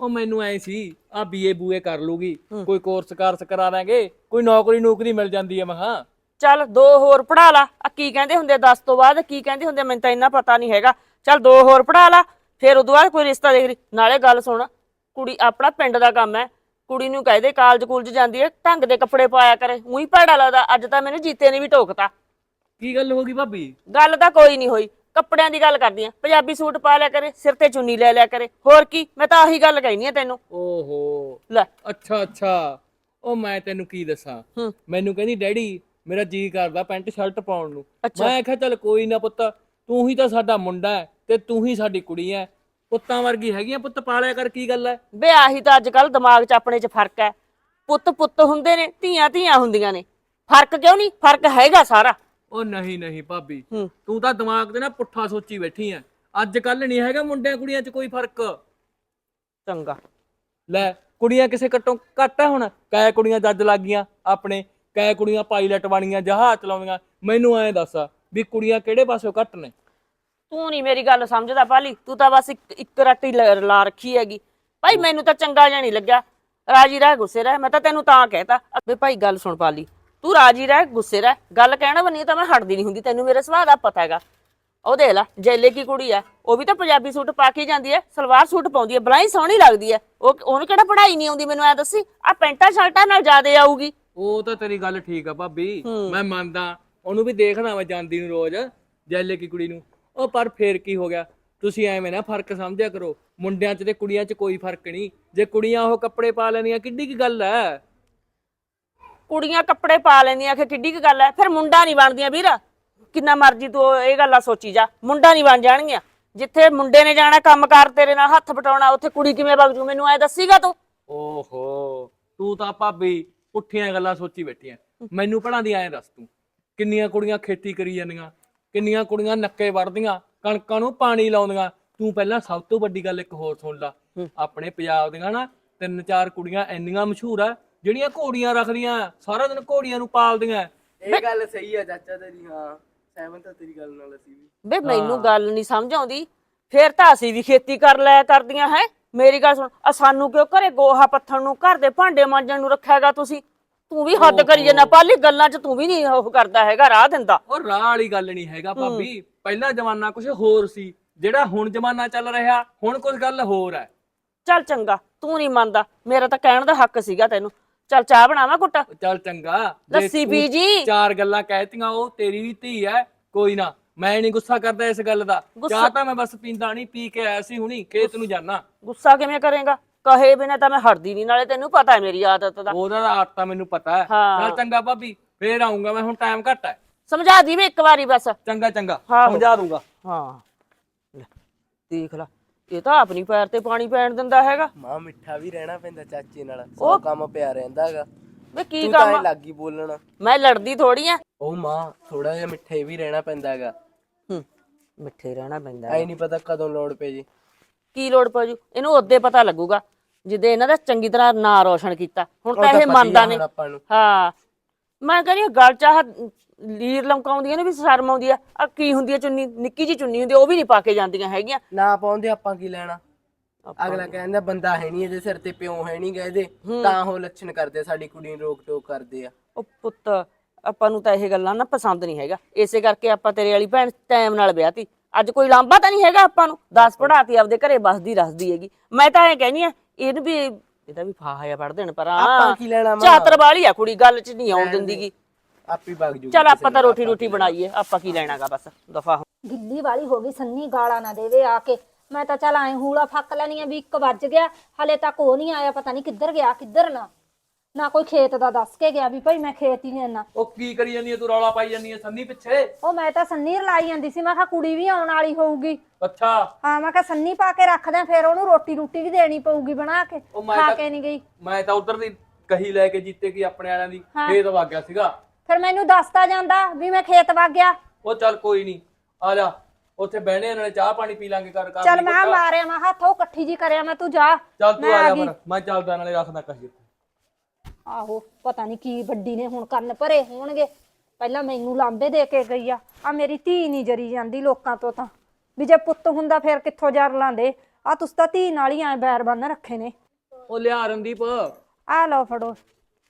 ਉਹ ਮੈਨੂੰ ਐ ਸੀ ਆ ਬੀਏ ਬੂਏ ਕਰ ਲੂਗੀ। ਕੋਈ ਕੋਰਸ ਕਾਰਸ ਕਰਾ ਦਾਂਗੇ ਕੋਈ ਨੌਕਰੀ ਨੌਕਰੀ ਮਿਲ ਜਾਂਦੀ ਹੈ ਮਹਾ। ਚੱਲ ਦੋ ਹੋਰ ਪੜਾ ਲਾ। ਆ ਕੀ ਕਹਿੰਦੇ ਹੁੰਦੇ 10 ਤੋਂ ਬਾਅਦ? ਕੀ ਕਹਿੰਦੇ ਹੁੰਦੇ ਮੈਨੂੰ ਤਾਂ ਇੰਨਾ ਪਤਾ ਨਹੀਂ ਹੈਗਾ। ਚੱਲ ਦੋ ਹੋਰ ਪੜਾ ਲਾ ਫਿਰ ਉਦੋਂ ਬਾਅਦ ਕੋਈ ਰਿਸ਼ਤਾ ਦੇਖ ਲਈ। ਨਾਲੇ ਗੱਲ ਸੁਣ ਕੁੜੀ ਆਪਣਾ ਪਿੰਡ ਦਾ ਕੰਮ ਹੈ। ਕੁੜੀ ਨੂੰ ਕਹਦੇ ਕਾਲਜ ਕੁਲਜ ਜਾਂਦੀ ਹੈ ਢੰਗ ਦੇ ਕੱਪੜੇ ਪਾਇਆ ਕਰੇ ਉਹੀ ਭੈੜਾ ਲੱਗਦਾ ਅੱਜ ਤਾਂ ਮੈਨੂੰ ਜੀਤੇ ਨੇ ਵੀ ਟੋਕਤਾ। ਕੀ ਗੱਲ ਹੋ ਗਈ ਭਾਬੀ? ਗੱਲ ਤਾਂ ਕੋਈ ਨਹੀਂ ਹੋਈ ਕੱਪੜਿਆਂ ਦੀ ਗੱਲ ਕਰਦੀ ਆ ਪੰਜਾਬੀ ਸੂਟ ਪਾ ਲਿਆ ਕਰੇ ਸਿਰ ਤੇ ਚੁੰਨੀ ਲੈ ਲਿਆ ਕਰੇ ਹੋਰ ਕੀ ਮੈਂ ਤਾਂ ਆਹੀ ਗੱਲ ਕਹਿਨੀ ਆ ਤੈਨੂੰ। ਓਹੋ। ਲੈ। ਅੱਛਾ ਅੱਛਾ। ਉਹ ਮੈਂ ਤੈਨੂੰ ਕੀ ਦੱਸਾਂ? ਹੂੰ। ਮੈਨੂੰ ਕਹਿੰਦੀ ਡੈਡੀ ਮੇਰਾ ਜੀ ਕਰਦਾ ਪੈਂਟ ਸ਼ਰਟ ਪਾਉਣ ਨੂੰ। ਅੱਛਾ। ਮੈਂ ਕਿਹਾ ਚੱਲ ਕੋਈ ਨਾ ਪੁੱਤ ਤੂੰ ਹੀ ਤਾਂ ਸਾਡਾ ਮੁੰਡਾ ਹੈ ਤੇ ਤੂੰ ਹੀ ਸਾਡੀ ਕੁੜੀ ਹੈ। ਪੁੱਤਾਂ ਵਰਗੀ ਹੈਗੀਆਂ ਪੁੱਤ ਪਾਲਿਆ ਕਰ ਕੀ ਗੱਲ ਹੈ? ਬੇ ਆਹੀ ਤਾਂ ਅੱਜ ਕੱਲ ਦਿਮਾਗ 'ਚ ਆਪਣੇ 'ਚ ਫ਼ਰਕ ਹੈ। ਪੁੱਤ ਪੁੱਤ ਹੁੰਦੇ ਨੇ ਧੀਆਂ ਧੀਆਂ ਹੁੰਦੀਆਂ ਨੇ। ਫ਼ਰਕ ਕਿਉਂ ਨਹੀਂ? ਫ਼ਰਕ ਹੈਗਾ ਸਾਰਾ। ਉਹ ਨਹੀਂ ਨਹੀਂ ਭਾਬੀ ਹੂੰ। ਤੂੰ ਤਾਂ ਦਿਮਾਗ ਤੇ ਨਾ ਪੁੱਠਾ ਸੋਚੀ ਬੈਠੀ ਐ। ਅੱਜ ਕੱਲ ਨਹੀਂ ਹੈਗਾ ਮੁੰਡਿਆਂ ਕੁੜੀਆਂ 'ਚ ਕੋਈ ਫ਼ਰਕ। ਚੰਗਾ। ਲੈ ਕੁੜੀਆਂ ਕਿਸੇ ਘੱਟੋਂ ਘੱਟ ਹੈ ਹੁਣ? ਕੈ ਕੁੜੀਆਂ ਜੱਜ ਲੱਗ ਗਈਆਂ ਆਪਣੇ ਕੈ ਕੁੜੀਆਂ ਪਾਇਲਟ ਬਣੀਆਂ ਜਹਾਜ਼ ਚਲਾਉਂਦੀਆਂ। ਮੈਨੂੰ ਐਂ ਦੱਸ ਵੀ ਕੁੜੀਆਂ ਕਿਹੜੇ ਪਾਸੋਂ ਘੱਟ ਨੇ? ਤੂੰ ਨਹੀਂ ਮੇਰੀ ਗੱਲ ਸਮਝਦਾ ਪਾਲੀ ਤੂੰ ਤਾਂ ਬਸ ਇੱਕ ਇੱਕ ਰੱਟੀ ਲ- ਲਾ ਰੱਖੀ ਹੈਗੀ। ਭਾਈ ਮੈਨੂੰ ਤਾਂ ਚੰਗਾ ਜਿਹਾ ਨਹੀਂ ਲੱਗਿਆ। ਰਾਜੀ ਰਹਿ ਗੁੱਸੇ ਰਹਿ ਮੈਂ ਤਾਂ ਤੈਨੂੰ ਤਾਂ ਕਹਿਤਾ। ਅਬੇ ਭਾਈ ਗੱਲ ਸੁਣ ਪਾਲੀ ਤੂੰ ਰਾਜੀ ਰਹਿ ਗੁੱਸੇ ਰਹਿ। ਗੱਲ ਕਹਿਣਾ ਬਣੀ ਤਾਂ ਮੈਂ ਹਟਦੀ ਨਹੀਂ ਹੁੰਦੀ ਤੈਨੂੰ ਮੇਰੇ ਸੁਭਾਅ ਦਾ ਪਤਾ ਹੈਗਾ। ਉਹ ਦੇਖ ਲੈ ਜੈਲੇ ਕੀ ਕੁੜੀ ਆ ਉਹ ਵੀ ਤਾਂ ਪੰਜਾਬੀ ਸੂਟ ਪਾ ਕੇ ਜਾਂਦੀ ਹੈ ਸਲਵਾਰ ਸੂਟ ਪਾਉਂਦੀ ਹੈ ਬਲਾਈ ਸੋਹਣੀ ਲੱਗਦੀ ਹੈ ਉਹ ਉਹਨੂੰ ਕਿਹੜਾ ਪੜ੍ਹਾਈ ਨਹੀਂ ਆਉਂਦੀ ਮੈਨੂੰ ਐ ਦੱਸੀ ਆ ਪੈਂਟਾਂ ਸ਼ਰਟਾਂ ਨਾਲ ਜ਼ਿਆਦੇ ਆਊਗੀ। ਉਹ ਤਾਂ ਤੇਰੀ ਗੱਲ ਠੀਕ ਆ ਭਾਬੀ ਮੈਂ ਮੰਨਦਾ ਉਹਨੂੰ ਵੀ ਦੇਖਣਾ ਮੈਂ ਜਾਂਦੀ ਨੂੰ ਰੋਜ਼ ਜੈਲੇ ਕੀ ਕੁੜੀ ਨੂੰ। ਉਹ ਪਰ ਫੇਰ ਕੀ ਹੋ ਗਿਆ? ਤੁਸੀਂ ਐਵੇਂ ਨਾ ਫ਼ਰਕ ਸਮਝਿਆ ਕਰੋ। ਮੁੰਡਿਆਂ 'ਚ ਤੇ ਕੁੜੀਆਂ 'ਚ ਕੋਈ ਫ਼ਰਕ ਨਹੀਂ। ਜੇ ਕੁੜੀਆਂ ਉਹ ਕੱਪੜੇ ਪਾ ਲੈਂਦੀਆਂ ਕਿੱਡੀ ਕੀ ਗੱਲ ਐ? ਕੁੜੀਆਂ ਕੱਪੜੇ ਪਾ ਲੈਂਦੀਆਂ ਕਿ ਕਿੱਡੀ ਕੁ ਗੱਲ ਐ? ਫਿਰ ਮੁੰਡਾ ਨਹੀਂ ਬਣਦੀਆਂ ਵੀਰ। ਕਿੰਨਾ ਮਰਜ਼ੀ ਤੂੰ ਇਹ ਗੱਲਾਂ ਸੋਚੀ ਜਾ। ਮੁੰਡਾ ਨਹੀਂ ਬਣ ਜਾਣਗੀਆਂ। ਜਿੱਥੇ ਮੁੰਡੇ ਨੇ ਜਾਣਾ ਕੰਮਕਾਰ ਤੇਰੇ ਨਾਲ ਹੱਥ ਪਟਾਉਣਾ ਉੱਥੇ ਕੁੜੀ ਕਿਵੇਂ ਵਗ ਜੂ ਮੈਨੂੰ ਐ ਦੱਸੀਗਾ ਤੂੰ। ਓਹੋ ਤੂੰ ਤਾਂ ਭਾਬੀ ਪੁੱਠੀਆਂ ਗੱਲਾਂ ਸੋਚੀ ਬੈਠੀ ਐ। ਮੈਨੂੰ ਪੜਾਂਦੀ ਐਂ ਦੱਸ ਤੂੰ। ਕਿੰਨੀਆਂ ਕੁੜੀਆਂ ਖੇਤੀ ਕਰੀ ਜਾਂਦੀਆਂ ਕਿੰਨੀਆਂ ਕੁੜੀਆਂ ਨੱਕੇ ਵੜਦੀਆਂ ਕਣਕਾਂ ਨੂੰ ਪਾਣੀ ਲਾਉਂਦੀਆਂ। ਤੂੰ ਪਹਿਲਾਂ ਸਭ ਤੋਂ ਵੱਡੀ ਗੱਲ ਇੱਕ ਹੋਰ ਸੁਣ ਲਾ। ਆਪਣੇ ਪੰਜਾਬ ਦੀਆਂ ਨਾ ਤਿੰਨ ਚਾਰ ਕੁੜੀਆਂ ਇੰਨੀਆਂ ਮਸ਼ਹੂਰ ਆ ਜਿਹੜੀਆਂ ਘੋੜੀਆਂ ਰੱਖਦੀਆਂ ਸਾਰਾ ਦਿਨ ਘੋੜੀਆਂ ਨੂੰ ਪਾਲਦੀਆਂ। ਇਹ ਗੱਲ ਸਹੀ ਆ ਚਾਚਾ ਤੇਰੀ ਹਾਂ। ਸਹਿਮਤ ਆ ਤੇਰੀ ਗੱਲ ਨਾਲ ਅਸੀਂ ਵੀ। ਬੇ ਮੈਨੂੰ ਗੱਲ ਨਹੀਂ ਸਮਝ ਆਉਂਦੀ। ਫੇਰ ਤਾਂ ਅਸੀਂ ਵੀ ਖੇਤੀ ਕਰ ਲਿਆ ਕਰਦੀਆਂ ਹੈ। ਮੇਰੀ ਗੱਲ ਸੁਣ ਆ ਸਾਨੂੰ ਕਿਉਂ ਘਰੇ ਗੋਹਾ ਪੱਥਣ ਨੂੰ ਘਰ ਦੇ ਭਾਂਡੇ ਮਾਂਜਣ ਨੂੰ ਰੱਖਿਆਗਾ ਤੁਸੀਂ? ਤੂੰ ਵੀ ਹੱਦ ਕਰੀ ਜਾਂਦਾ ਪਾਲੀ ਗੱਲਾਂ 'ਚ ਤੂੰ ਵੀ ਨਹੀਂ ਉਹ ਕਰਦਾ ਹੈਗਾ ਰਾਹ ਦਿੰਦਾ। ਉਹ ਰਾਹ ਵਾਲੀ ਗੱਲ ਨਹੀਂ ਹੈਗਾ ਭਾਬੀ ਪਹਿਲਾ ਜ਼ਮਾਨਾ ਕੁਝ ਹੋਰ ਸੀ ਜਿਹੜਾ ਹੁਣ ਜ਼ਮਾਨਾ ਚੱਲ ਰਿਹਾ ਹੁਣ ਕੁਝ ਗੱਲ ਹੋਰ ਹੈ। ਚੱਲ ਚੰਗਾ ਤੂੰ ਨਹੀਂ ਮੰਨਦਾ ਮੇਰਾ ਤਾਂ ਕਹਿਣ ਦਾ ਹੱਕ ਸੀਗਾ ਤੈਨੂੰ। ਚੱਲ ਚਾਹ ਬਣਾਵਾ ਘੁੱਟ। ਚੱਲ ਚੰਗਾ ਜੇ ਲੱਸੀ ਤੂੰ। ਚਾਰ ਗੱਲਾਂ ਕਹਿਤੀਆਂ ਉਹ ਤੇਰੀ ਵੀ ਧੀ ਹੈ ਕੋਈ ਨਾ ਮੈਂ ਨਹੀਂ ਗੁੱਸਾ ਕਰਦਾ ਇਸ ਗੱਲ ਦਾ। ਗੁੱਸਾ- ਚਾਹ ਤਾਂ ਮੈਂ ਬਸ ਪੀਂਦਾ ਨਹੀਂ ਪੀ ਕੇ ਆਇਆ ਸੀ ਹੁਣੀ ਖੇਤ ਨੂੰ ਜਾਣਾ ਗੁੱਸਾ ਕਿਵੇਂ ਕਰੇਗਾ? ਕਹੇ ਬਿਨਾ ਤਾਂ ਮੈਂ ਹਟਦੀ ਨਹੀਂ ਨਾਲੇ ਤੈਨੂੰ ਪਤਾ ਹੈ ਮੇਰੀ ਆਦਤ ਦਾ। ਉਹਦਾ ਤਾਂ ਆਦਤ ਤਾਂ ਮੈਨੂੰ ਪਤਾ ਹੈ। ਹਾਂ। ਚੱਲ ਚੰਗਾ ਭਾਬੀ ਫੇਰ ਆਉਂਗਾ ਮੈਂ ਹੁਣ ਟਾਈਮ ਘੱਟ ਹੈ। ਸਮਝਾ ਦੀ ਵੀ ਇੱਕ ਵਾਰੀ ਬਸ। ਚੰਗਾ ਚੰਗਾ ਹਾਂ। ਸਮਝਾ ਦੂੰਗਾ। ਹਾਂ। ਲੈ, ਦੇਖ ਲੈ ਇਹ ਤਾਂ ਆਪਣੀ ਪੈਰ ਤੇ ਪਾਣੀ ਪੈਣ ਦਿੰਦਾ ਹੈਗਾ। ਮਾਂ ਮਿੱਠਾ ਵੀ ਰਹਿਣਾ ਪੈਂਦਾ ਚਾਚੇ ਨਾਲ। ਸੋ ਕੰਮ ਪਿਆ ਰਹਿੰਦਾਗਾ ਵੇ ਕੀ ਤੂੰ ਤਾਂ ਕੰਮ ਐ ਲੱਗੀ ਬੋਲਣ। ਮੈਂ ਲੜਦੀ ਥੋੜੀ ਆ। ਉਹ ਮਾਂ ਥੋੜਾ ਜਿਹਾ ਮਿੱਠੇ ਵੀ ਰਹਿਣਾ ਪੈਂਦਾਗਾ ਹੂੰ ਮਿੱਠੇ ਰਹਿਣਾ ਪੈਂਦਾ ਐ ਨਹੀਂ ਪਤਾ ਕਦੋਂ ਲੋੜ ਪੈ ਜੇ। ਕੀ ਲੋੜ ਪੈ ਜੂ? ਇਹਨੂੰ ਉਹਦੇ ਪਤਾ ਲੱਗੂਗਾ। ਜਿੱਦੇ ਇਹਨਾਂ ਦਾ ਚੰਗੀ ਤਰ੍ਹਾਂ ਨਾਂ ਰੋਸ਼ਨ ਕੀਤਾ। ਹੁਣ ਤਾਂ ਇਹ ਮੰਨਦਾ ਨਹੀਂ। ਆਪਾਂ ਨੂੰ। ਹਾਂ। ਮੈਂ ਕਹਿੰਦੀ ਗਲ ਚਾਹ ਲੀਰ ਲਮਕਾਉਂਦੀਆਂ ਨੇ ਵੀ ਸ਼ਰਮ ਆਉਂਦੀ ਆ। ਆ ਕੀ ਹੁੰਦੀ ਆ ਚੁੰਨੀ? ਨਿੱਕੀ ਜੀ ਚੁੰਨੀ ਹੁੰਦੀ ਆ, ਉਹ ਵੀ ਨਹੀਂ ਪਾ ਕੇ ਜਾਂਦੀਆਂ ਹੈਗੀਆਂ। ਨਾ ਪਾਉਂਦੇ ਆਪਾਂ ਕੀ ਲੈਣਾ? ਅਗਲਾ ਕਹਿੰਦਾ ਬੰਦਾ ਹੈ ਨਹੀਂ ਇਹਦੇ ਸਿਰ ਤੇ ਪਿਓ ਹੈ ਨਹੀਂ ਗਏ ਇਹਦੇ। ਤਾਂ ਉਹ ਲੱਛਣ ਕਰਦੇ ਸਾਡੀ ਕੁੜੀ ਨੂੰ ਰੋਕ ਟੋਕ ਕਰਦੇ ਆ। ਉਹ ਪੁੱਤ ਆਪਾਂ ਨੂੰ ਤਾਂ ਇਹ ਗੱਲਾਂ ਨਾ ਪਸੰਦ ਨਹੀਂ ਹੈਗਾ। ਇਸੇ ਕਰਕੇ ਆਪਾਂ ਤੇਰੇ ਵਾਲੀ ਭੈਣ ਟਾਈਮ ਨਾਲ ਵਿਆਹਤੀ। ਅੱਜ ਕੋਈ ਲਾਂਭਾ ਤਾਂ ਨਹੀਂ ਹੈਗਾ ਆਪਾਂ ਨੂੰ। 10 ਪੜਾਤੀ ਆਪਦੇ ਘਰੇ ਬਸਦੀ ਰਸਦੀ ਹੈਗੀ। ਮੈਂ ਤਾਂ ਐਂ ਕਹਿੰਦੀ ਆ ਇਹਨੂੰ ਵੀ ਇਹਦਾ ਵੀ ਫਾਹਾ ਵੜ ਦੇਣ ਪਰ ਆਪਾਂ ਕੀ ਲੈਣਾ ਮਾਂ? ਚਾਤਰ ਵਾਲੀ ਆ ਕੁੜੀ ਗੱਲ 'ਚ ਨਹੀਂ ਆਉਣ ਦਿੰਦੀਗੀ ਆਪੀ ਵਗ ਜੂ ਚੱਲ ਆਪਾਂ ਤਾਂ ਰੋਟੀ ਰੋਟੀ ਬਣਾਈਏ ਆਪਾਂ ਕੀ ਲੈਣਾਗਾ ਬਸ ਦਫਾ ਗਿੱਲੀ ਵਾਲੀ ਹੋ ਗਈ ਸੰਨੀ ਗਾਲਾਂ ਨਾ ਦੇਵੇ ਆ ਕੇ। ਮੈਂ ਤਾਂ ਚੱਲ ਐ ਹੂਲਾ ਫੱਕ ਲੈਣੀ ਆ ਵੀ ਇੱਕ ਵੱਜ ਗਿਆ ਹਲੇ ਤੱਕ ਉਹ ਨਹੀਂ ਆਇਆ ਪਤਾ ਨਹੀਂ ਕਿੱਧਰ ਗਿਆ ਕਿੱਧਰ ਨਾ। ਨਾ ਕੋਈ ਖੇਤ ਦਾ ਦੱਸ ਕੇ ਗਿਆ ਵੀ ਭਾਈ ਮੈਂ ਖੇਤ ਹੀ ਨਹੀਂ ਨਾ ਉਹ ਕੀ ਕਰੀ ਜਾਂਦੀ ਹੈ ਤੂੰ ਰੌਲਾ ਪਾਈ ਜਾਂਦੀ ਹੈ ਸੰਨੀ ਪਿੱਛੇ? ਉਹ ਮੈਂ ਤਾਂ ਸੰਨੀ ਰਲਾਈ ਜਾਂਦੀ ਸੀ। ਮੈਂ ਕਿਹਾ ਕੁੜੀ ਵੀ ਆਉਣ ਵਾਲੀ ਹੋਊਗੀ। ਅੱਛਾ। ਹਾਂ ਮੈਂ ਕਿਹਾ ਸੰਨੀ ਪਾ ਕੇ ਰੱਖਦੇ ਆਂ, ਫਿਰ ਉਹਨੂੰ ਰੋਟੀ ਰੋਟੀ ਵੀ ਦੇਣੀ ਪਊਗੀ ਬਣਾ ਕੇ। ਉਹ ਮੈਂ ਖਾ ਤਾਂ- ਕੇ ਨਹੀਂ ਗਈ। ਮੈਂ ਤਾਂ ਉਧਰ ਦੀ ਕਹੀ ਲੈ ਕੇ ਜੀਤੇ ਕੀ ਆਪਣੇ ਵਾਲਿਆਂ ਦੀ ਖੇਤ ਵਗ ਗਿਆ ਸੀਗਾ। ਫਿਰ ਮੈਨੂੰ ਦੱਸਤਾ ਜਾਂਦਾ ਵੀ ਮੈਂ ਖੇਤ ਵਗ ਗਿਆ। ਉਹ ਚੱਲ ਕੋਈ ਨਹੀਂ। ਆ ਜਾ। ਉੱਥੇ ਬਹਿਣੇ ਨਾਲੇ ਚਾਹ ਪਾਣੀ ਪੀ ਲਾਂਗੇ ਕਰ ਕਰ ਚੱਲ ਮੈਂ ਮਾਰਿਆ ਮੈਂ ਹੱਥ ਉਹ ਇਕੱਠੀ ਜੀ ਕਰਿਆ ਮੈਂ ਤੂੰ ਜਾ। ਚੱਲ ਤੂੰ ਮੈਂ ਆ ਆ ਜਾ ਗਈ। ਫਿਰ। ਮੈਂ ਚੱਲਦਾ ਨਾਲੇ ਰੱਖਦਾ ਕਹੀ ਆਹੋ ਪਤਾ ਨਹੀਂ ਕੀ ਵੱਡੀ ਨੇ ਹੁਣ ਕੰਨ ਭਰੇ ਹੋਣਗੇ। ਪਹਿਲਾਂ ਮੈਨੂੰ ਲਾਂਬੇ ਦੇ ਕੇ ਗਈ ਆ। ਆ ਮੇਰੀ ਧੀ ਨਹੀਂ ਜਰੀ ਜਾਂਦੀ ਲੋਕਾਂ ਤੋਂ ਤਾਂ। ਵੀ ਜੇ ਪੁੱਤ ਹੁੰਦਾ ਫਿਰ ਕਿੱਥੋਂ ਜਰ ਲਾਂਦੇ? ਆ ਤੁਸੀਂ ਤਾਂ ਧੀ ਨਾਲ ਹੀ ਐ ਬੈਰ ਬੰਨ ਰੱਖੇ ਨੇ। ਉਹ ਲਿਆ ਰਣਦੀਪ। ਆ ਲਓ ਫੜੋ।